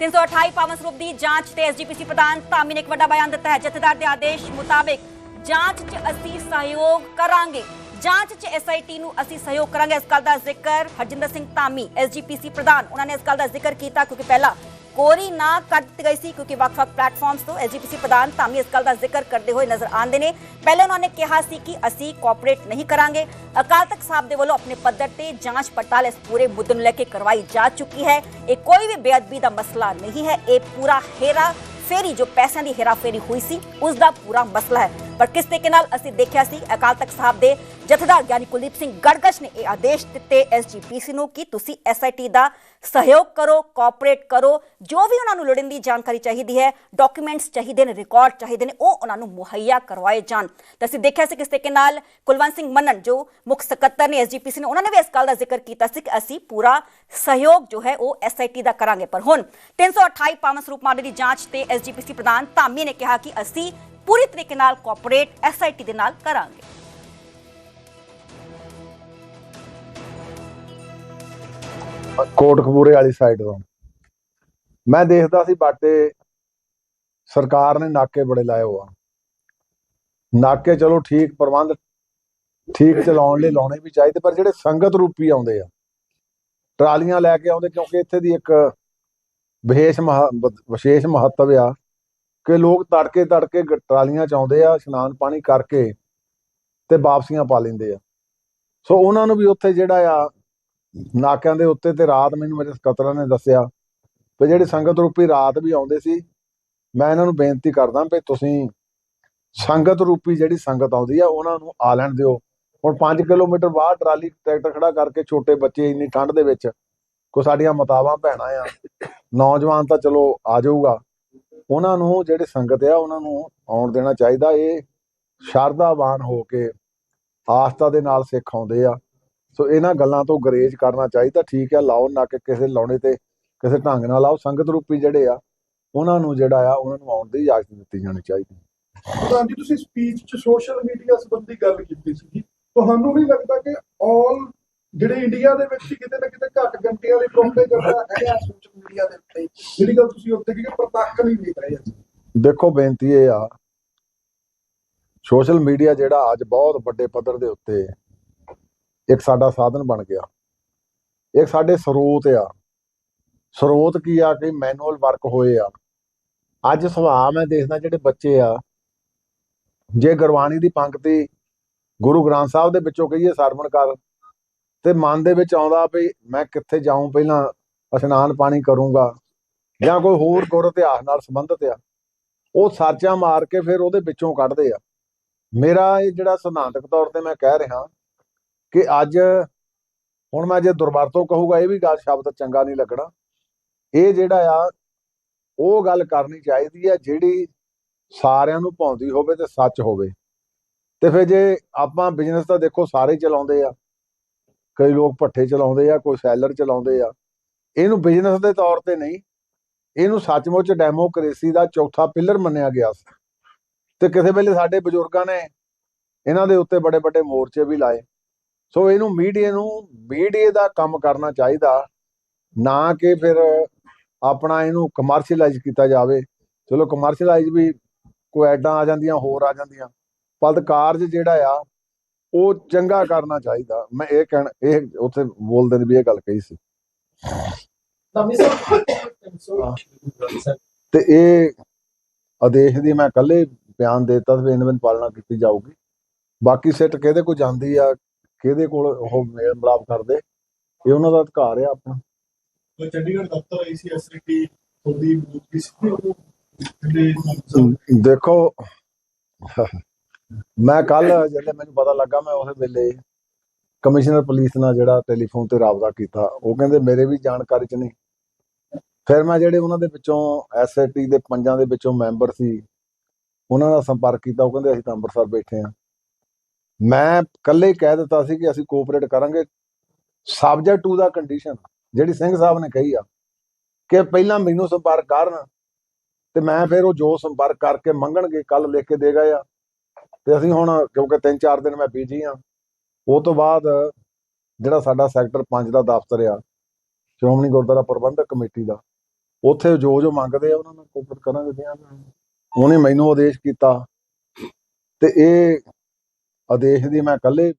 328 ਪਾਵਨ ਸਰੂਪ ਦੀ ਜਾਂਚ ਤੇ ਐਸਜੀਪੀਸੀ ਪ੍ਰਧਾਨ ਧਾਮੀ ਨੇ ਇੱਕ ਵੱਡਾ ਬਿਆਨ ਦਿੱਤਾ ਹੈ। ਜਥੇਦਾਰ ਦੇ ਆਦੇਸ਼ ਮੁਤਾਬਿਕ ਜਾਂਚ 'ਚ ਅਸੀਂ ਸਹਿਯੋਗ ਕਰਾਂਗੇ। ਜਾਂਚ 'ਚ ਐਸਆਈਟੀ ਨੂੰ ਅਸੀਂ ਸਹਿਯੋਗ ਕਰਾਂਗੇ। ਇਸ ਗੱਲ ਦਾ ਜ਼ਿਕਰ ਹਰਜਿੰਦਰ ਸਿੰਘ ਧਾਮੀ ਐਸਜੀਪੀਸੀ ਪ੍ਰਧਾਨ, ਉਹਨਾਂ ਨੇ ਇਸ ਗੱਲ ਦਾ ਜ਼ਿਕਰ ਕੀਤਾ ਕਿਉਂਕਿ ਪਹਿਲਾਂ ਕੋਰੀ ਨਾ ਕਰ ਗਈ ਸੀ ਕਿਉਂਕਿ ਵੱਖ-ਵੱਖ ਪਲੇਟਫਾਰਮਸ ਤੋਂ ਐਸਜੀਪੀਸੀ ਪ੍ਰਧਾਨ ਧਾਮੀ ਇਸ ਗੱਲ ਦਾ ਜ਼ਿਕਰ ਕਰਦੇ ਹੋਏ ਨਜ਼ਰ ਆਉਂਦੇ ਨੇ ਪਹਿਲੇ ਉਹਨਾਂ ਨੇ ਕਿਹਾ ਸੀ ਕਿ ਅਸੀਂ ਕੋਆਪਰੇਟ ਨਹੀਂ ਕਰਾਂਗੇ ਅਕਾਲ ਤਖਤ ਸਾਹਿਬ ਦੇ ਵੱਲੋਂ ਆਪਣੇ ਪੱਧਰ ਤੇ ਜਾਂਚ ਪੜਤਾਲ ਇਸ ਪੂਰੇ ਮੁੱਦੇ ਨੂੰ ਲੈ ਕੇ ਕਰਵਾਈ ਜਾ ਚੁੱਕੀ ਹੈ ਇਹ ਕੋਈ ਵੀ ਬੇਅਦਬੀ ਦਾ ਮਸਲਾ ਨਹੀਂ ਹੈ ਇਹ ਪੂਰਾ ਹੇਰਾ ਫੇਰੀ ਜੋ ਪੈਸਿਆਂ ਦੀ ਹੇਰਾਫੇਰੀ ਹੋਈ ਸੀ, ਉਸ ਦਾ ਪੂਰਾ ਮਸਲਾ ਹੈ। ਪਰ ਕਿਸ ਤਰੀਕੇ ਨਾਲ ਅਸੀਂ ਦੇਖਿਆ ਸੀ, ਅਕਾਲ ਤਖਤ ਸਾਹਿਬ ਦੇ ਜਥੇਦਾਰ ਗਿਆਨੀ ਕੁਲਦੀਪ ਸਿੰਘ ਗੜਗਸ਼ ਨੇ ਇਹ ਆਦੇਸ਼ ਦਿੱਤੇ ਐਸਜੀਪੀਸੀ ਨੂੰ ਕਿ ਤੁਸੀਂ ਐਸਆਈਟੀ ਦਾ ਸਹਿਯੋਗ ਕਰੋ ਕੋਆਪਰੇਟ ਕਰੋ, ਜੋ ਵੀ ਉਹਨਾਂ ਨੂੰ ਲੋੜੀਂਦੀ ਜਾਣਕਾਰੀ ਚਾਹੀਦੀ ਹੈ ਡਾਕੂਮੈਂਟਸ ਚਾਹੀਦੇ ਨੇ ਰਿਕਾਰਡ ਚਾਹੀਦੇ ਨੇ, ਉਹ ਉਹਨਾਂ ਨੂੰ ਮੁਹੱਈਆ ਕਰਵਾਏ ਜਾਣ। ਤਾਂ ਅਸੀਂ ਦੇਖਿਆ ਸੀ ਕਿਸ ਤਰੀਕੇ ਨਾਲ ਕੁਲਵੰਤ ਸਿੰਘ ਮੰਨਣ ਜੋ ਮੁੱਖ ਸਕੱਤਰ ਨੇ ਐਸਜੀਪੀਸੀ ਨੇ, ਉਹਨਾਂ ਨੇ ਵੀ ਇਸ ਗੱਲ ਦਾ ਜ਼ਿਕਰ ਕੀਤਾ ਸੀ ਕਿ ਅਸੀਂ ਪੂਰਾ ਸਹਿਯੋਗ ਜੋ ਹੈ ਉਹ ਐਸਆਈਟੀ ਦਾ ਕਰਾਂਗੇ। ਪਰ ਹੁਣ 328 ਪਾਵਨ ਸਰੂਪ ਮਾਮਲੇ ਦੀ ਜਾਂਚ ਤੇ ਐਸਜੀਪੀਸੀ ਪ੍ਰਧਾਨ ਧਾਮੀ ਨੇ ਕਿਹਾ ਕਿ ਅਸੀਂ ਪੂਰੀ ਤਰੀਕੇ ਨਾਲ ਕੋਆਪਰੇਟ ਐਸਆਈਟੀ ਦੇ ਨਾਲ ਕਰਾਂਗੇ। ਕੋਟਕਪੂਰੇ ਵਾਲੀ ਸਾਈਡ ਤੋਂ। ਮੈਂ ਦੇਖਦਾ ਸੀ ਬਾਟੇ ਸਰਕਾਰ ਨੇ ਨਾਕੇ ਬੜੇ ਲਾਏ ਹੋਆ ਨਾਕੇ ਚਲੋ ਠੀਕ, ਪ੍ਰਬੰਧ ਠੀਕ ਚਲਾਉਣ ਲਈ ਲਾਉਣੇ ਵੀ ਚਾਹੀਦੇ, ਪਰ ਜਿਹੜੇ ਸੰਗਤ ਰੂਪੀ ਆਉਂਦੇ ਆ, ਟਰਾਲੀਆਂ ਲੈ ਕੇ ਆਉਂਦੇ, ਕਿਉਂਕਿ ਇੱਥੇ ਦੀ ਇੱਕ ਵਿਸ਼ੇਸ਼ ਵਿਸ਼ੇਸ਼ ਮਹੱਤਵ ਆ ਕਿ ਲੋਕ ਤੜਕੇ ਤੜਕੇ ਟਰਾਲੀਆਂ ਚ ਆ, ਇਸ਼ਨਾਨ ਪਾਣੀ ਕਰਕੇ ਤੇ ਵਾਪਸੀਆਂ ਪਾ ਲੈਂਦੇ ਆ। ਸੋ ਉਹਨਾਂ ਨੂੰ ਵੀ ਉੱਥੇ ਜਿਹੜਾ ਆ, ਨਾਕਿਆਂ ਦੇ ਉੱਤੇ ਤੇ ਰਾਤ ਮੈਨੂੰ ਮੇਰੇ ਸਕੱਤਰਾਂ ਨੇ ਦੱਸਿਆ ਵੀ ਜਿਹੜੀ ਸੰਗਤ ਰੂਪੀ ਰਾਤ ਵੀ ਆਉਂਦੇ ਸੀ, ਮੈਂ ਇਹਨਾਂ ਨੂੰ ਬੇਨਤੀ ਕਰਦਾ ਵੀ ਤੁਸੀਂ ਸੰਗਤ ਰੂਪੀ ਜਿਹੜੀ ਸੰਗਤ ਆਉਂਦੀ ਆ, ਉਹਨਾਂ ਨੂੰ ਆ ਲੈਣ ਦਿਓ। ਹੁਣ 5 ਕਿਲੋਮੀਟਰ ਬਾਅਦ ਟਰਾਲੀ ਟਰੈਕਟਰ ਖੜਾ ਕਰਕੇ ਛੋਟੇ ਬੱਚੇ ਇੰਨੀ ਠੰਡ ਦੇ ਵਿੱਚ ਕੋ ਸਾਡੀਆਂ ਮਤਾਵਾਂ, ਭੈਣਾਂ ਆ, ਨੌਜਵਾਨ ਤਾਂ ਚਲੋ ਆ ਜਾਊਗਾ। ਉਹਨਾਂ ਨੂੰ ਜਿਹੜੇ ਸੰਗਤ ਆ, ਉਹਨਾਂ ਨੂੰ ਆਉਣ ਦੇਣਾ ਚਾਹੀਦਾ। ਇਹ ਸ਼ਰਧਾਵਾਨ ਹੋ ਕੇ ਆਸਥਾ ਦੇ ਨਾਲ ਸਿੱਖ ਆਉਂਦੇ ਆ। ਸੋ ਇਹਨਾਂ ਗੱਲਾਂ ਤੋਂ ਗਰੇਜ ਕਰਨਾ ਚਾਹੀਦਾ। ਠੀਕ ਆ, ਲਾਓ ਨਾ ਕਿ ਕਿਸੇ ਲਾਉਣੇ ਤੇ ਕਿਸੇ ਢੰਗ ਨਾਲ ਲਾਓ। ਸੰਗਤ ਰੂਪੀ ਜਿਹੜੇ ਆ, ਉਹਨਾਂ ਨੂੰ ਜਿਹੜਾ ਆ, ਉਹਨਾਂ ਨੂੰ ਆਉਣ ਦੀ ਇਜਾਜ਼ਤ ਦਿੱਤੀ ਜਾਣੀ ਚਾਹੀਦੀ। ਪ੍ਰਧਾਨ ਜੀ ਤੁਸੀਂ ਸਪੀਚ 'ਚ ਸੋਸ਼ਲ ਮੀਡੀਆ ਸੰਬੰਧੀ ਗੱਲ ਕੀਤੀ ਸੀ ਤੁਹਾਨੂੰ ਨਹੀਂ ਲੱਗਦਾ ਕਿ ਆਲ ਜਿਹੜੇ ਇੰਡੀਆ ਦੇ ਵਿੱਚ ਕਿਤੇ ਨਾ ਕਿਤੇ ਘੱਟ ਘੰਟਿਆਂ ਦੀ ਪ੍ਰੋਪੇਗੈਂਡਾ ਹੈ ਸੋਸ਼ਲ ਮੀਡੀਆ ਦੇ ਉੱਤੇ, ਜਿਹੜੀ ਗੱਲ ਤੁਸੀਂ ਉੱਤੇ ਕਿ ਪ੍ਰਤੱਖ ਨਹੀਂ ਦੇਖ ਰਹੇ ਅੱਜ। ਦੇਖੋ, ਬੇਨਤੀ ਇਹ ਆ ਸੋਸ਼ਲ ਮੀਡੀਆ ਜਿਹੜਾ ਅੱਜ ਬਹੁਤ ਵੱਡੇ ਪੱਧਰ ਦੇ ਉੱਤੇ ਇੱਕ ਸਾਡਾ ਸਾਧਨ ਬਣ ਗਿਆ। ਇੱਕ ਸਾਡੇ ਸਰੋਤ ਆ। ਸਰੋਤ ਕੀ ਆ ਕਿ ਮੈਨੂਅਲ ਵਰਕ ਹੋਏ ਆ। ਅੱਜ ਸੁਭਾਅ ਮੈਂ ਦੇਖਦਾ ਜਿਹੜੇ ਬੱਚੇ ਆ, ਜੇ ਗੁਰਬਾਣੀ ਦੀ ਪੰਕਤੀ ਗੁਰੂ ਗ੍ਰੰਥ ਸਾਹਿਬ ਦੇ ਵਿੱਚੋਂ ਕਹੀਏ ਸਰਵਣ ਕਰ ਤੇ ਮਨ ਦੇ ਵਿੱਚ ਆਉਂਦਾ ਵੀ ਮੈਂ ਕਿੱਥੇ ਜਾਊਂ ਪਹਿਲਾਂ, ਇਸ਼ਨਾਨ ਪਾਣੀ ਕਰੂੰਗਾ ਜਾਂ ਕੋਈ ਹੋਰ ਗੁਰ ਇਤਿਹਾਸ ਨਾਲ ਸੰਬੰਧਿਤ ਆ, ਉਹ ਸਰਚਾਂ ਮਾਰ ਕੇ ਫਿਰ ਉਹਦੇ ਵਿੱਚੋਂ ਕੱਢਦੇ ਆ। ਮੇਰਾ ਇਹ ਜਿਹੜਾ ਸਿਧਾਂਤਕ ਤੌਰ ਤੇ ਮੈਂ ਕਹਿ ਰਿਹਾ ਕਿ ਅੱਜ ਹੁਣ ਮੈਂ ਜੇ ਦੁਰਵਰਤੋਂ ਕਹੂਗਾ, ਇਹ ਵੀ ਗੱਲ ਸ਼ਬਦ ਚੰਗਾ ਨਹੀਂ ਲੱਗਣਾ। ਇਹ ਜਿਹੜਾ ਆ, ਉਹ ਗੱਲ ਕਰਨੀ ਚਾਹੀਦੀ ਆ ਜਿਹੜੀ ਸਾਰਿਆਂ ਨੂੰ ਪਾਉਂਦੀ ਹੋਵੇ ਤੇ ਸੱਚ ਹੋਵੇ। ਤੇ ਫਿਰ ਜੇ ਆਪਾਂ ਬਿਜ਼ਨਸ ਤਾਂ ਦੇਖੋ ਸਾਰੇ ਚਲਾਉਂਦੇ ਆ ਕਈ ਲੋਕ ਪੱਠੇ ਚਲਾਉਂਦੇ ਆ, ਕੋਈ ਸੈਲਰ ਚਲਾਉਂਦੇ ਆ। ਇਹਨੂੰ ਬਿਜ਼ਨਸ ਦੇ ਤੌਰ ਤੇ ਨਹੀਂ, ਇਹਨੂੰ ਸੱਚਮੁੱਚ ਡੈਮੋਕ੍ਰੇਸੀ ਦਾ ਚੌਥਾ ਪਿਲਰ ਮੰਨਿਆ ਗਿਆ ਸੀ। ਤੇ ਕਿਸੇ ਵੇਲੇ ਸਾਡੇ ਬਜ਼ੁਰਗਾਂ ਨੇ ਇਹਨਾਂ ਦੇ ਉੱਤੇ ਬੜੇ ਵੱਡੇ ਮੋਰਚੇ ਵੀ ਲਾਏ। ਸੋ ਇਹਨੂੰ ਮੀਡੀਆ ਨੂੰ ਮੀਡੀਆ ਦਾ ਕੰਮ ਕਰਨਾ ਚਾਹੀਦਾ, ਨਾ ਕਿ ਫਿਰ ਆਪਣਾ ਇਹਨੂੰ ਕਮਰਸ਼ੀਅਲਾਈਜ਼ ਕੀਤਾ ਜਾਵੇ। ਚਲੋ ਕਮਰਸ਼ੀਅਲਾਈਜ਼ ਵੀ ਕੋਈ ਐਡਾਂ ਆ ਜਾਂਦੀਆਂ, ਹੋਰ ਆ ਜਾਂਦੀਆਂ। ਪਰ ਕਾਰਜ ਜਿਹੜਾ ਆ ਉਹ ਚੰਗਾ ਕਰਨਾ ਚਾਹੀਦਾ। ਮੈਂ ਇਹ ਕਹਿਣ ਇਹ ਉੱਥੇ ਬੋਲਦੇ ਨੇ ਵੀ ਇਹ ਗੱਲ ਕਹੀ ਸੀ। ਤੇ ਇਹ ਆਦੇਸ਼ ਦੀ ਮੈਂ ਕੱਲੇ ਬਿਆਨ ਦੇਤਾ ਵੀ ਇਹਨਾਂ ਦੀ ਪਾਲਣਾ ਕੀਤੀ ਜਾਊਗੀ। ਬਾਕੀ ਸਿੱਟ ਕਿਹਦੇ ਕੋਲ ਜਾਂਦੀ ਆ ਕਿਹਦੇ ਕੋਲ ਉਹ ਮੇਲ ਮਿਲਾਪ ਕਰਦੇ ਇਹ ਉਹਨਾਂ ਦਾ ਅਧਿਕਾਰ ਆ ਆਪਣਾ। ਕੋਈ ਚੰਡੀਗੜ੍ਹ ਦਫ਼ਤਰ ਆਈ ਸੀ ਐਸਰੀਟੀ ਉਹਦੀ ਮੂਵੀ ਸੀ ਦੇਖੋ ਮੈਂ ਕੱਲ ਜਦੋਂ ਮੈਨੂੰ ਪਤਾ ਲੱਗਾ, ਮੈਂ ਉਸ ਵੇਲੇ ਕਮਿਸ਼ਨਰ ਪੁਲਿਸ ਨਾਲ ਜਿਹੜਾ ਟੈਲੀਫੋਨ ਤੇ ਰਾਬਤਾ ਕੀਤਾ, ਉਹ ਕਹਿੰਦੇ ਮੇਰੇ ਵੀ ਜਾਣਕਾਰੀ ਚ ਨਹੀਂ। ਫਿਰ ਮੈਂ ਜਿਹੜੇ ਉਹਨਾਂ ਦੇ ਵਿੱਚੋਂ ਐਸਆਈਟੀ ਦੇ ਪੰਜਾਂ ਦੇ ਵਿੱਚੋਂ ਮੈਂਬਰ ਸੀ, ਉਹਨਾਂ ਨਾਲ ਸੰਪਰਕ ਕੀਤਾ, ਉਹ ਕਹਿੰਦੇ ਅਸੀਂ ਤਾਂ ਅੰਮ੍ਰਿਤਸਰ ਬੈਠੇ ਆ ਮੈਂ ਕੱਲੇ ਕਹਿ ਦਿੱਤਾ ਸੀ ਕਿ ਅਸੀਂ ਕੋਆਪਰੇਟ ਕਰਾਂਗੇ। ਸਬਜੈਕਟ ਟੂ ਦਾ ਕੰਡੀਸ਼ਨ ਜਿਹੜੀ ਸਿੰਘ ਸਾਹਿਬ ਨੇ ਕਹੀ ਆ, ਕਿ ਪਹਿਲਾਂ ਮੈਨੂੰ ਸੰਪਰਕ ਕਰਨ ਤੇ ਮੈਂ ਫਿਰ ਉਹ ਜੋ ਸੰਪਰਕ ਕਰਕੇ ਮੰਗਣਗੇ ਕੱਲ ਲਿਖ ਕੇ ਦੇ ਗਏ ਆ। ਤੇ ਅਸੀਂ ਹੁਣ ਕਿਉਂਕਿ 3-4 ਦਿਨ ਮੈਂ ਬੀਜੀ ਆ ਉਹ ਤੋਂ ਬਾਅਦ ਜਿਹੜਾ ਸਾਡਾ ਸੈਕਟਰ 5 ਦਾ ਦਫ਼ਤਰ ਆ, ਸ਼੍ਰੋਮਣੀ ਗੁਰਦੁਆਰਾ ਪ੍ਰਬੰਧਕ ਕਮੇਟੀ ਦਾ, ਉੱਥੇ ਜੋ ਜੋ ਮੰਗਦੇ ਆ ਉਹਨਾਂ ਨੂੰ ਕੋਪਰੇਟ ਕਰਾਂਗੇ ਦਿਆਂਗੇ ਉਹਨੇ ਮੈਨੂੰ ਆਦੇਸ਼ ਕੀਤਾ ਤੇ ਇਹ ਆਦੇਸ਼ ਦੀ ਮੈਂ ਇਕੱਲੇ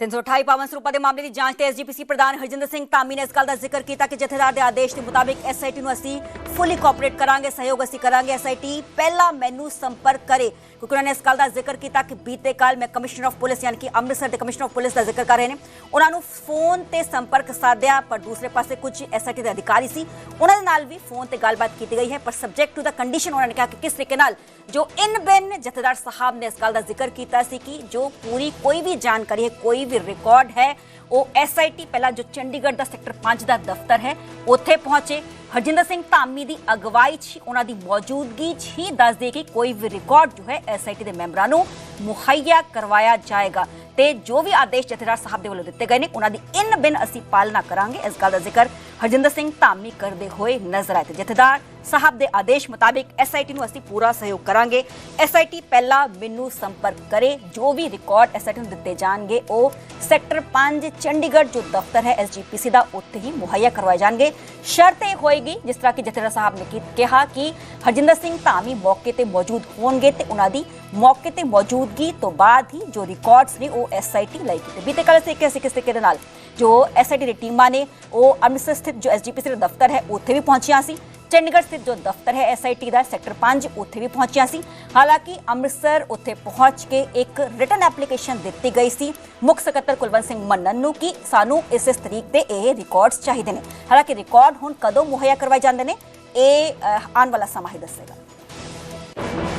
328 ਪਾਵਨ ਸਰੂਪਾ ਦੇ ਮਾਮਲੇ ਦੀ ਜਾਂਚ ਤੇ ਐਸਜੀਪੀਸੀ ਪ੍ਰਧਾਨ ਹਰਜਿੰਦਰ ਸਿੰਘ ਧਾਮੀ ਨੇ ਇਸ ਗੱਲ ਦਾ ਜ਼ਿਕਰ ਕੀਤਾ ਕਿ ਜਥੇਦਾਰ ਦੇ ਆਦੇਸ਼ ਦੇ ਮੁਤਾਬਿਕ ਐਸਆਈਟੀ ਨੂੰ ਅਸੀਂ ਫੁੱਲੀ ਕੋਆਪਰੇਟ ਕਰਾਂਗੇ, ਸਹਿਯੋਗ ਅਸੀਂ ਕਰਾਂਗੇ। ਐਸਆਈਟੀ ਪਹਿਲਾਂ ਮੈਨੂੰ ਸੰਪਰਕ ਕਰੇ, ਕਿਉਂਕਿ ਉਹਨਾਂ ਨੇ ਇਸ ਗੱਲ ਦਾ ਜ਼ਿਕਰ ਕੀਤਾ ਕਿ ਬੀਤੇ ਕੱਲ ਮੈਂ ਕਮਿਸ਼ਨਰ ਆਫ ਪੁਲਿਸ ਯਾਨੀ ਕਿ ਅੰਮ੍ਰਿਤਸਰ ਦੇ ਕਮਿਸ਼ਨਰ ਆਫ ਪੁਲਿਸ ਦਾ ਜ਼ਿਕਰ ਕਰ ਰਹੇ ਨੇ। ਉਹਨਾਂ ਨੂੰ ਫੋਨ ਤੇ ਸੰਪਰਕ ਸਾਧਿਆ, ਪਰ ਦੂਸਰੇ ਪਾਸੇ ਕੁਝ ਐਸਆਈਟੀ ਦੇ ਅਧਿਕਾਰੀ ਸੀ, ਉਹਨਾਂ ਦੇ ਨਾਲ ਵੀ ਫੋਨ ਤੇ ਗੱਲਬਾਤ ਕੀਤੀ ਗਈ ਹੈ, ਪਰ ਸਬਜੈਕਟ ਟੂ ਦਾ ਕੰਡੀਸ਼ਨ ਉਹਨਾਂ ਨੇ ਕਿਹਾ ਕਿ ਕਿਸ ਤਰੀਕੇ ਨਾਲ ਜੋ ਇਨ ਬਿਨ ਜਥੇਦਾਰ ਸਾਹਿਬ ਨੇ ਇਸ ਗੱਲ ਦਾ ਜ਼ਿਕਰ ਕੀਤਾ ਸੀ ਕਿ ਜੋ ਪੂਰੀ ਕੋਈ ਵੀ ਜਾਣਕਾਰੀ ਹੈ, ਕੋਈ ਵੀ ਰਿਕਾਰਡ ਹੈ। ਉਹ ਐਸਆਈਟੀ ਪਹਿਲਾਂ ਜੋ ਚੰਡੀਗੜ੍ਹ ਦਾ ਸੈਕਟਰ 5 ਦਾ ਦਫ਼ਤਰ ਹੈ, ਉੱਥੇ ਪਹੁੰਚੇ। ਹਰਜਿੰਦਰ ਸਿੰਘ ਧਾਮੀ ਦੀ ਅਗਵਾਈ 'ਚ ਉਹਨਾਂ ਦੀ ਮੌਜੂਦਗੀ 'ਚ ਹੀ ਦੱਸ ਦੇ ਕਿ ਕੋਈ ਵੀ ਰਿਕਾਰਡ ਜੋ ਹੈ ਐਸਆਈਟੀ ਦੇ ਮੈਂਬਰਾਂ ਨੂੰ ਮੁਹੱਈਆ ਕਰਵਾਇਆ ਜਾਏਗਾ। ਤੇ ਜੋ ਵੀ ਆਦੇਸ਼ ਜਥੇਦਾਰ ਸਾਹਿਬ ਦੇ ਵੱਲੋਂ ਦਿੱਤੇ ਗਏ ਨੇ, ਉਹਨਾਂ ਦੀ ਇਨ ਬਿਨ ਅਸੀਂ ਪਾਲਣਾ ਕਰਾਂਗੇ। ਇਸ ਗੱਲ ਦਾ ਜ਼ਿਕਰ ਹਰਜਿੰਦਰ ਸਿੰਘ ਧਾਮੀ ਕਰਦੇ ਹੋਏ ਨਜ਼ਰ ਆਏ ਤੇ ਜਥੇਦਾਰ ਸਾਹਿਬ ਦੇ ਆਦੇਸ਼ ਮੁਤਾਬਿਕ ਐਸਆਈਟੀ ਨੂੰ ਅਸੀਂ ਪੂਰਾ ਸਹਿਯੋਗ ਕਰਾਂਗੇ। ਐਸਆਈਟੀ ਪਹਿਲਾਂ ਮੈਨੂੰ ਸੰਪਰਕ ਕਰੇ, ਜੋ ਵੀ ਰਿਕਾਰਡ ਐਸਆਈਟੀ ਨੂੰ ਦਿੱਤੇ ਜਾਣਗੇ, ਉਹ ਸੈਕਟਰ 5 ਚੰਡੀਗੜ੍ਹ ਜੋ ਦਫ਼ਤਰ ਹੈ ਐਸਜੀਪੀਸੀ ਦਾ, ਉੱਥੇ ਹੀ ਮੁਹੱਈਆ ਕਰਵਾਏ ਜਾਣਗੇ। ਸ਼ਰਤ ਇਹ ਹੋਏਗੀ, ਜਿਸ ਤਰ੍ਹਾਂ ਕਿ ਜਥੇਦਾਰ ਸਾਹਿਬ ਨੇ ਕਿਹਾ ਕਿ ਹਰਜਿੰਦਰ ਸਿੰਘ ਧਾਮੀ ਮੌਕੇ ਤੇ ਮੌਜੂਦ ਹੋਣਗੇ ਤੇ ਉਹਨਾਂ ਦੀ ਮੌਕੇ ਤੇ ਮੌਜੂਦਗੀ ਤੋਂ ਬਾਅਦ ਹੀ ਜੋ ਰਿਕਾਰਡਸ ਨੇ, ਉਹ ਐਸਆਈਟੀ ਲਏਗੀ ਤੇ ਬੀਤੇ ਕੱਲ ਅਸੀਂ ਕਿਸੇ ਕਿਸੇ ਤਰੀਕੇ ਦੇ ਨਾਲ ਜੋ ਐਸਆਈਟੀ ਦੀ ਟੀਮਾਂ ਨੇ, ਉਹ ਅੰਮ੍ਰਿਤਸਰ ਸਥਿਤ ਜੋ ਐਸਜੀਪੀਸੀ ਦਾ ਦਫ਼ਤਰ ਹੈ, ਉੱਥੇ ਵੀ ਪਹੁੰਚੀਆਂ ਸੀ। ਚੰਡੀਗੜ੍ਹ ਸਥਿਤ ਜੋ ਦਫ਼ਤਰ ਹੈ ਐਸਆਈਟੀ ਦਾ ਸੈਕਟਰ 5 ਉੱਥੇ ਵੀ ਪਹੁੰਚਿਆ ਸੀ। ਹਾਲਾਂਕਿ ਅੰਮ੍ਰਿਤਸਰ ਉੱਥੇ ਪਹੁੰਚ ਕੇ ਇੱਕ ਰਿਟਨ ਐਪਲੀਕੇਸ਼ਨ ਦਿੱਤੀ ਗਈ ਸੀ। ਮੁੱਖ ਸਕੱਤਰ ਕੁਲਵੰਤ ਸਿੰਘ ਮੰਨਨ ਨੂੰ ਕਿ ਸਾਨੂੰ ਇਸ ਇਸ ਤਰੀਕ ਤੇ ਇਹ ਰਿਕਾਰਡਸ ਚਾਹੀਦੇ ਨੇ। ਹਾਲਾਂਕਿ ਰਿਕਾਰਡ ਹੁਣ ਕਦੋਂ ਮੁਹੱਈਆ ਕਰਵਾਏ ਜਾਂਦੇ ਨੇ, ਇਹ ਆਉਣ ਵਾਲਾ ਸਮਾਂ ਹੀ ਦੱਸੇਗਾ।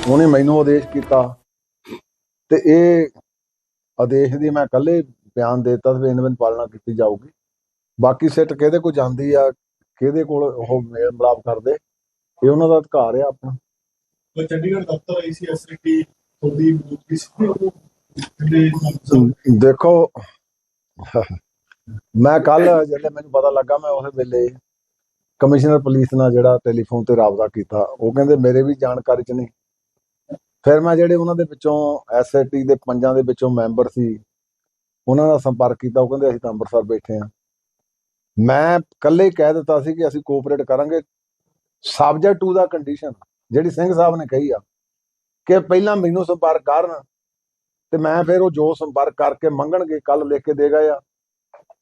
ਉਹਨੇ ਮੈਨੂੰ ਆਦੇਸ਼ ਕੀਤਾ ਤੇ ਇਹ ਆਦੇਸ਼ ਦੀ ਮੈਂ ਇਕੱਲੇ ਬਿਆਨ ਦੇ ਦਿੱਤਾ ਇਹਨਾਂ ਦੀ ਪਾਲਣਾ ਕੀਤੀ ਜਾਊਗੀ। ਬਾਕੀ ਸਿੱਟ ਕਿਹਦੇ ਕੋਲ ਜਾਂਦੀ ਆ ਕਿਹਦੇ ਕੋਲ ਉਹ ਮੇਲ ਮਿਲਾਪ ਕਰਦੇ? ਇਹ ਉਹਨਾਂ ਦਾ ਅਧਿਕਾਰ ਆ ਆਪਣਾ। ਉਹ ਚੰਡੀਗੜ੍ਹ ਦਫ਼ਤਰ ਆਈ ਸੀ ਐਸਆਈਟੀ ਉਹਦੀ ਮੌਜੂਦਗੀ ਸੀ ਦੇਖੋ ਮੈਂ ਕੱਲ ਜਦੋਂ ਮੈਨੂੰ ਪਤਾ ਲੱਗਾ ਮੈਂ ਉਸ ਵੇਲੇ ਕਮਿਸ਼ਨਰ ਪੁਲਿਸ ਨਾਲ ਜਿਹੜਾ ਟੈਲੀਫੋਨ ਤੇ ਰਾਬਤਾ ਕੀਤਾ। ਉਹ ਕਹਿੰਦੇ ਮੇਰੇ ਵੀ ਜਾਣਕਾਰੀ ਚ ਨਹੀਂ। ਫਿਰ ਮੈਂ ਜਿਹੜੇ ਉਹਨਾਂ ਦੇ ਵਿੱਚੋਂ ਐਸਆਈਟੀ ਦੇ ਪੰਜਾਂ ਦੇ ਵਿੱਚੋਂ ਮੈਂਬਰ ਸੀ ਉਹਨਾਂ ਨਾਲ ਸੰਪਰਕ ਕੀਤਾ। ਉਹ ਕਹਿੰਦੇ ਅਸੀਂ ਤਾਂ ਅੰਮ੍ਰਿਤਸਰ ਬੈਠੇ ਆ ਮੈਂ ਇਕੱਲੇ ਕਹਿ ਦਿੱਤਾ ਸੀ ਕਿ ਅਸੀਂ ਕੋਆਪਰੇਟ ਕਰਾਂਗੇ। ਸਬਜੈਕਟ ਟੂ ਦਾ ਕੰਡੀਸ਼ਨ ਜਿਹੜੀ ਸਿੰਘ ਸਾਹਿਬ ਨੇ ਕਹੀ ਆ ਕਿ ਪਹਿਲਾਂ ਮੈਨੂੰ ਸੰਪਰਕ ਕਰਨ ਤੇ ਮੈਂ ਫਿਰ ਉਹ ਜੋ ਸੰਪਰਕ ਕਰਕੇ ਮੰਗਣਗੇ ਕੱਲ ਲਿਖ ਕੇ ਦੇ ਗਏ ਆ।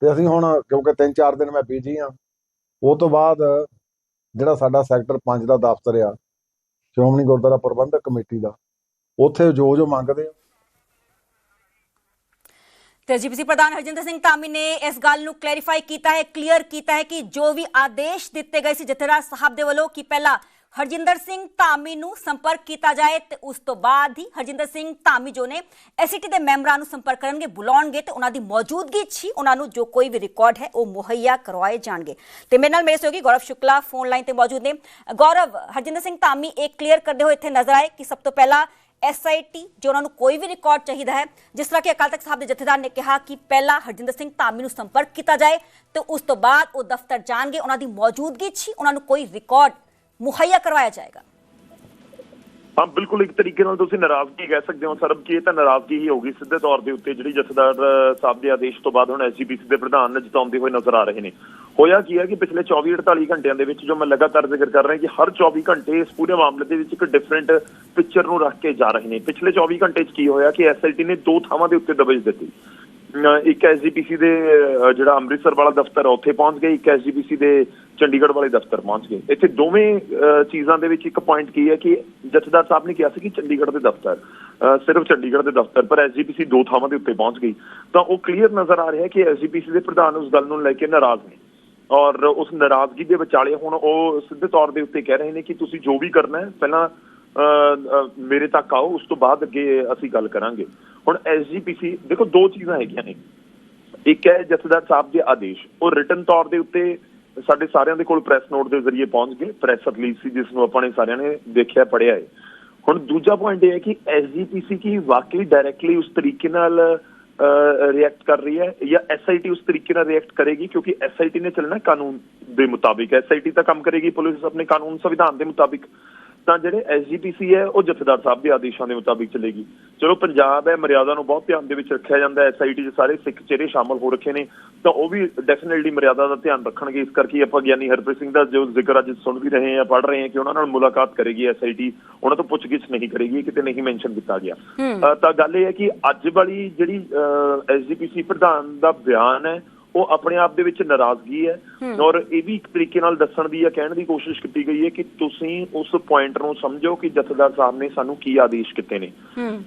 ਤੇ ਅਸੀਂ ਹੁਣ ਕਿਉਂਕਿ 3-4 ਦਿਨ ਮੈਂ ਬੀਜੀ ਆ, ਉਹ ਤੋਂ ਬਾਅਦ ਜਿਹੜਾ ਸਾਡਾ ਸੈਕਟਰ 5 ਦਾ ਦਫ਼ਤਰ ਆ, ਸ਼੍ਰੋਮਣੀ ਗੁਰਦੁਆਰਾ ਪ੍ਰਬੰਧਕ ਕਮੇਟੀ ਦਾ, ਉੱਥੇ ਜੋ ਜੋ ਮੰਗਦੇ ਆ ਤੇ ਜੀਪੀਸੀ ਪ੍ਰਧਾਨ ਹਰਜਿੰਦਰ ਸਿੰਘ ਧਾਮੀ ਨੇ ਇਸ ਗੱਲ ਨੂੰ ਕਲੈਰੀਫਾਈ ਕੀਤਾ ਹੈ ਕਲੀਅਰ ਕੀਤਾ ਹੈ ਕਿ ਜੋ ਵੀ ਆਦੇਸ਼ ਦਿੱਤੇ ਗਏ ਸੀ ਜਥੇਦਾਰ ਸਾਹਿਬ ਦੇ ਵੱਲੋਂ ਕਿ ਪਹਿਲਾਂ ਹਰਜਿੰਦਰ ਸਿੰਘ ਧਾਮੀ ਨੂੰ ਸੰਪਰਕ ਕੀਤਾ ਜਾਏ ਤੇ ਉਸ ਤੋਂ ਬਾਅਦ ਹੀ ਹਰਜਿੰਦਰ ਸਿੰਘ ਧਾਮੀ ਜੋ ਨੇ ਐਸਸੀਟੀ ਦੇ ਮੈਂਬਰਾਂ ਨੂੰ ਸੰਪਰਕ ਕਰਨਗੇ, ਬੁਲਾਉਣਗੇ ਤੇ ਉਹਨਾਂ ਦੀ ਮੌਜੂਦਗੀ 'ਚ ਹੀ ਉਹਨਾਂ ਨੂੰ ਜੋ ਕੋਈ ਵੀ ਰਿਕਾਰਡ ਹੈ ਉਹ ਮੁਹੱਈਆ ਕਰਵਾਏ ਜਾਣਗੇ। ਤੇ ਮੇਰੇ ਨਾਲ ਮੇਰੇ ਸਹਿਯੋਗੀ ਗੌਰਵ ਸ਼ੁਕਲਾ ਫੋਨ ਲਾਈਨ ਤੇ ਮੌਜੂਦ ਨੇ। ਗੌਰਵ, ਹਰਜਿੰਦਰ ਸਿੰਘ ਧਾਮੀ ਇਹ ਕਲੀਅਰ ਕਰਦੇ ਹੋਏ ਇੱਥੇ ਨਜ਼ਰ ਆਏ ਕਿ ਸਭ ਤੋਂ ਪਹਿਲਾਂ ਐਸਆਈਟੀ ਜੋ ਉਹਨਾਂ ਨੂੰ ਕੋਈ ਵੀ ਰਿਕਾਰਡ ਚਾਹੀਦਾ ਹੈ, ਜਿਸ ਤਰ੍ਹਾਂ ਕਿ ਅਕਾਲ ਤਖਤ ਸਾਹਿਬ ਦੇ ਜਥੇਦਾਰ ਨੇ ਕਿਹਾ ਕਿ ਪਹਿਲਾਂ ਹਰਜਿੰਦਰ ਸਿੰਘ ਧਾਮੀ ਨੂੰ ਸੰਪਰਕ ਕੀਤਾ ਜਾਏ ਤੇ ਉਸ ਤੋਂ ਬਾਅਦ ਉਹ ਦਫ਼ਤਰ ਜਾਣਗੇ, ਉਹਨਾਂ ਦੀ ਮੌਜੂਦਗੀ 'ਚ ਹੀ ਉਹਨਾਂ ਨੂੰ ਕੋਈ ਰਿਕਾਰਡ ਮੁਹੱਈਆ ਕਰਵਾਇਆ ਜਾਏਗਾ। ਹਾਂ, ਬਿਲਕੁਲ ਇੱਕ ਤਰੀਕੇ ਨਾਲ ਤੁਸੀਂ ਨਾਰਾਜ਼ਗੀ ਕਹਿ ਸਕਦੇ ਹੋ, ਸਰਬ ਕੀ ਇਹ ਤਾਂ ਨਾਰਾਜ਼ਗੀ ਹੀ ਹੋਗੀ ਸਿੱਧੇ ਤੌਰ ਦੇ ਉੱਤੇ ਜਿਹੜੀ ਜਥੇਦਾਰ ਸਾਹਿਬ ਦੇ ਆਦੇਸ਼ ਤੋਂ ਬਾਅਦ ਹੁਣ ਐਸਜੀਪੀਸੀ ਦੇ ਪ੍ਰਧਾਨ ਜਤਾਉਂਦੇ ਹੋਏ ਨਜ਼ਰ ਆ ਰਹੇ ਨੇ। ਹੋਇਆ ਕੀ ਹੈ ਕਿ ਪਿਛਲੇ 24 48 ਘੰਟਿਆਂ ਦੇ ਵਿੱਚ ਜੋ ਮੈਂ ਲਗਾਤਾਰ ਜ਼ਿਕਰ ਕਰ ਰਿਹਾ ਕਿ ਹਰ 24 ਘੰਟੇ ਇਸ ਪੂਰੇ ਮਾਮਲੇ ਦੇ ਵਿੱਚ ਇੱਕ ਡਿਫਰੈਂਟ ਪਿਕਚਰ ਨੂੰ ਰੱਖ ਕੇ ਜਾ ਰਹੇ ਨੇ। ਪਿਛਲੇ 24 ਘੰਟੇ 'ਚ ਕੀ ਹੋਇਆ ਕਿ ਐਸਐਲਟੀ ਨੇ ਦੋ ਥਾਵਾਂ ਦੇ ਉੱਤੇ ਦਬਿਸ਼ ਦਿੱਤੀ। ਇੱਕ ਐਸਜੀਪੀਸੀ ਦੇ ਜਿਹੜਾ ਅੰਮ੍ਰਿਤਸਰ ਵਾਲਾ ਦਫ਼ਤਰ ਆ ਉੱਥੇ ਪਹੁੰਚ ਗਏ ਇੱਕ ਐਸਜੀਪੀਸੀ ਦੇ ਚੰਡੀਗੜ੍ਹ ਵਾਲੇ ਦਫ਼ਤਰ ਪਹੁੰਚ ਗਏ। ਇੱਥੇ ਦੋਵੇਂ ਅ, ਚੀਜ਼ਾਂ ਦੇ ਵਿੱਚ ਇੱਕ ਪੁਆਇੰਟ ਕੀ ਹੈ ਕਿ ਜਥੇਦਾਰ ਸਾਹਿਬ ਨੇ ਕਿਹਾ ਸੀ ਕਿ ਚੰਡੀਗੜ੍ਹ ਦੇ ਦਫ਼ਤਰ ਅ, ਸਿਰਫ ਚੰਡੀਗੜ੍ਹ ਦੇ ਦਫ਼ਤਰ ਪਰ ਐਸਜੀਪੀਸੀ ਦੋ ਥਾਵਾਂ ਦੇ ਉੱਤੇ ਪਹੁੰਚ ਗਈ। ਤਾਂ ਉਹ ਕਲੀਅਰ ਨਜ਼ਰ ਆ ਰਿਹਾ ਹੈ ਕਿ ਐਸਜੀਪੀਸੀ ਦੇ ਪ੍ਰਧਾਨ ਉਸ ਗੱਲ ਨੂੰ ਲੈ ਕੇ ਨਾਰਾਜ਼ ਨੇ। ਔਰ ਉਸ ਨਾਰਾਜ਼ਗੀ ਦੇ ਵਿਚਾਲੇ ਹੁਣ ਉਹ ਸਿੱਧੇ ਤੌਰ ਦੇ ਉੱਤੇ ਕਹਿ ਰਹੇ ਨੇ ਕਿ ਤੁਸੀਂ ਜੋ ਵੀ ਕਰਨਾ ਹੈ ਪਹਿਲਾਂ ਮੇਰੇ ਤੱਕ ਆਓ, ਉਸ ਤੋਂ ਬਾਅਦ ਅੱਗੇ ਅਸੀਂ ਗੱਲ ਕਰਾਂਗੇ। ਹੁਣ ਐਸਜੀਪੀਸੀ ਦੇਖੋ, ਦੋ ਚੀਜ਼ਾਂ ਹੈਗੀਆਂ ਨੇ। ਇੱਕ ਹੈ ਜਥੇਦਾਰ ਸਾਹਿਬ ਦੇ ਆਦੇਸ਼। ਉਹ ਰਿਟਨ ਤੌਰ ਦੇ ਉੱਤੇ ਸਾਡੇ ਸਾਰਿਆਂ ਦੇ ਕੋਲ ਪ੍ਰੈਸ ਨੋਟ ਦੇ ਜ਼ਰੀਏ ਪਹੁੰਚ ਗਏ। ਪ੍ਰੈਸ ਰਿਲੀਜ਼ ਸੀ, ਜਿਸ ਨੂੰ ਆਪਾਂ ਨੇ ਸਾਰਿਆਂ ਨੇ ਦੇਖਿਆ ਪੜਿਆ ਹੈ। ਹੁਣ ਦੂਜਾ ਪੁਆਇੰਟ ਇਹ ਹੈ ਕਿ ਐਸਜੀਪੀਸੀ ਕੀ ਵਾਕਈ ਡਾਇਰੈਕਟਲੀ ਉਸ ਤਰੀਕੇ ਨਾਲ ਰਿਐਕਟ ਕਰ ਰਹੀ ਹੈ ਜਾਂ ਐਸਆਈਟੀ ਉਸ ਤਰੀਕੇ ਨਾਲ ਰਿਐਕਟ ਕਰੇਗੀ? ਕਿਉਂਕਿ ਐਸਆਈਟੀ ਨੇ ਚੱਲਣਾ ਕਾਨੂੰਨ ਦੇ ਮੁਤਾਬਿਕ। ਐਸਆਈਟੀ ਤਾਂ ਕੰਮ ਕਰੇਗੀ ਪੁਲਿਸ ਆਪਣੇ ਕਾਨੂੰਨ, ਸੰਵਿਧਾਨ ਦੇ ਮੁਤਾਬਿਕ। ਤਾਂ ਜਿਹੜੇ ਐਸਜੀਪੀਸੀ ਹੈ ਉਹ ਜਥੇਦਾਰ ਸਾਹਿਬ ਦੇ ਆਦੇਸ਼ਾਂ ਦੇ ਮੁਤਾਬਿਕ ਚੱਲੇਗੀ। ਚਲੋ ਪੰਜਾਬ ਹੈ ਮਰਿਆਦਾ ਨੂੰ ਬਹੁਤ ਧਿਆਨ ਦੇ ਵਿੱਚ ਰੱਖਿਆ ਜਾਂਦਾ ਹੈ। ਐਸਆਈਟੀ 'ਚ ਸਾਰੇ ਸਿੱਖ ਚਿਹਰੇ ਸ਼ਾਮਲ ਹੋ ਰੱਖੇ ਨੇ। ਤਾਂ ਉਹ ਵੀ ਡੈਫੀਨਿਟਲੀ ਮਰਿਆਦਾ ਦਾ ਧਿਆਨ ਰੱਖਣਗੇ। ਇਸ ਕਰਕੇ ਆਪਾਂ ਗਿਆਨੀ ਹਰਪ੍ਰੀਤ ਸਿੰਘ ਦਾ ਜੋ ਜ਼ਿਕਰ ਅੱਜ ਸੁਣ ਵੀ ਰਹੇ ਹਾਂ ਪੜ੍ਹ ਰਹੇ ਹਾਂ ਕਿ ਉਹਨਾਂ ਨਾਲ ਮੁਲਾਕਾਤ ਕਰੇਗੀ ਐਸਆਈਟੀ ਉਹਨਾਂ ਤੋਂ ਪੁੱਛਗਿੱਛ ਨਹੀਂ ਕਰੇਗੀ ਕਿਤੇ ਨਹੀਂ ਮੈਂਸ਼ਨ ਕੀਤਾ ਗਿਆ। ਤਾਂ ਗੱਲ ਇਹ ਹੈ ਕਿ ਅੱਜ ਵਾਲੀ ਜਿਹੜੀ ਐਸਜੀਪੀਸੀ ਪ੍ਰਧਾਨ ਦਾ ਬਿਆਨ ਹੈ ਉਹ ਆਪਣੇ ਆਪ ਦੇ ਵਿੱਚ ਨਾਰਾਜ਼ਗੀ ਹੈ। ਔਰ ਇਹ ਵੀ ਇੱਕ ਤਰੀਕੇ ਨਾਲ ਦੱਸਣ ਦੀ ਜਾਂ ਕਹਿਣ ਦੀ ਕੋਸ਼ਿਸ਼ ਕੀਤੀ ਗਈ ਹੈ ਕਿ ਤੁਸੀਂ ਉਸ ਪੁਆਇੰਟ ਨੂੰ ਸਮਝੋ ਕਿ ਜਥੇਦਾਰ ਸਾਹਿਬ ਨੇ ਸਾਨੂੰ ਕੀ ਆਦੇਸ਼ ਕੀਤੇ ਨੇ।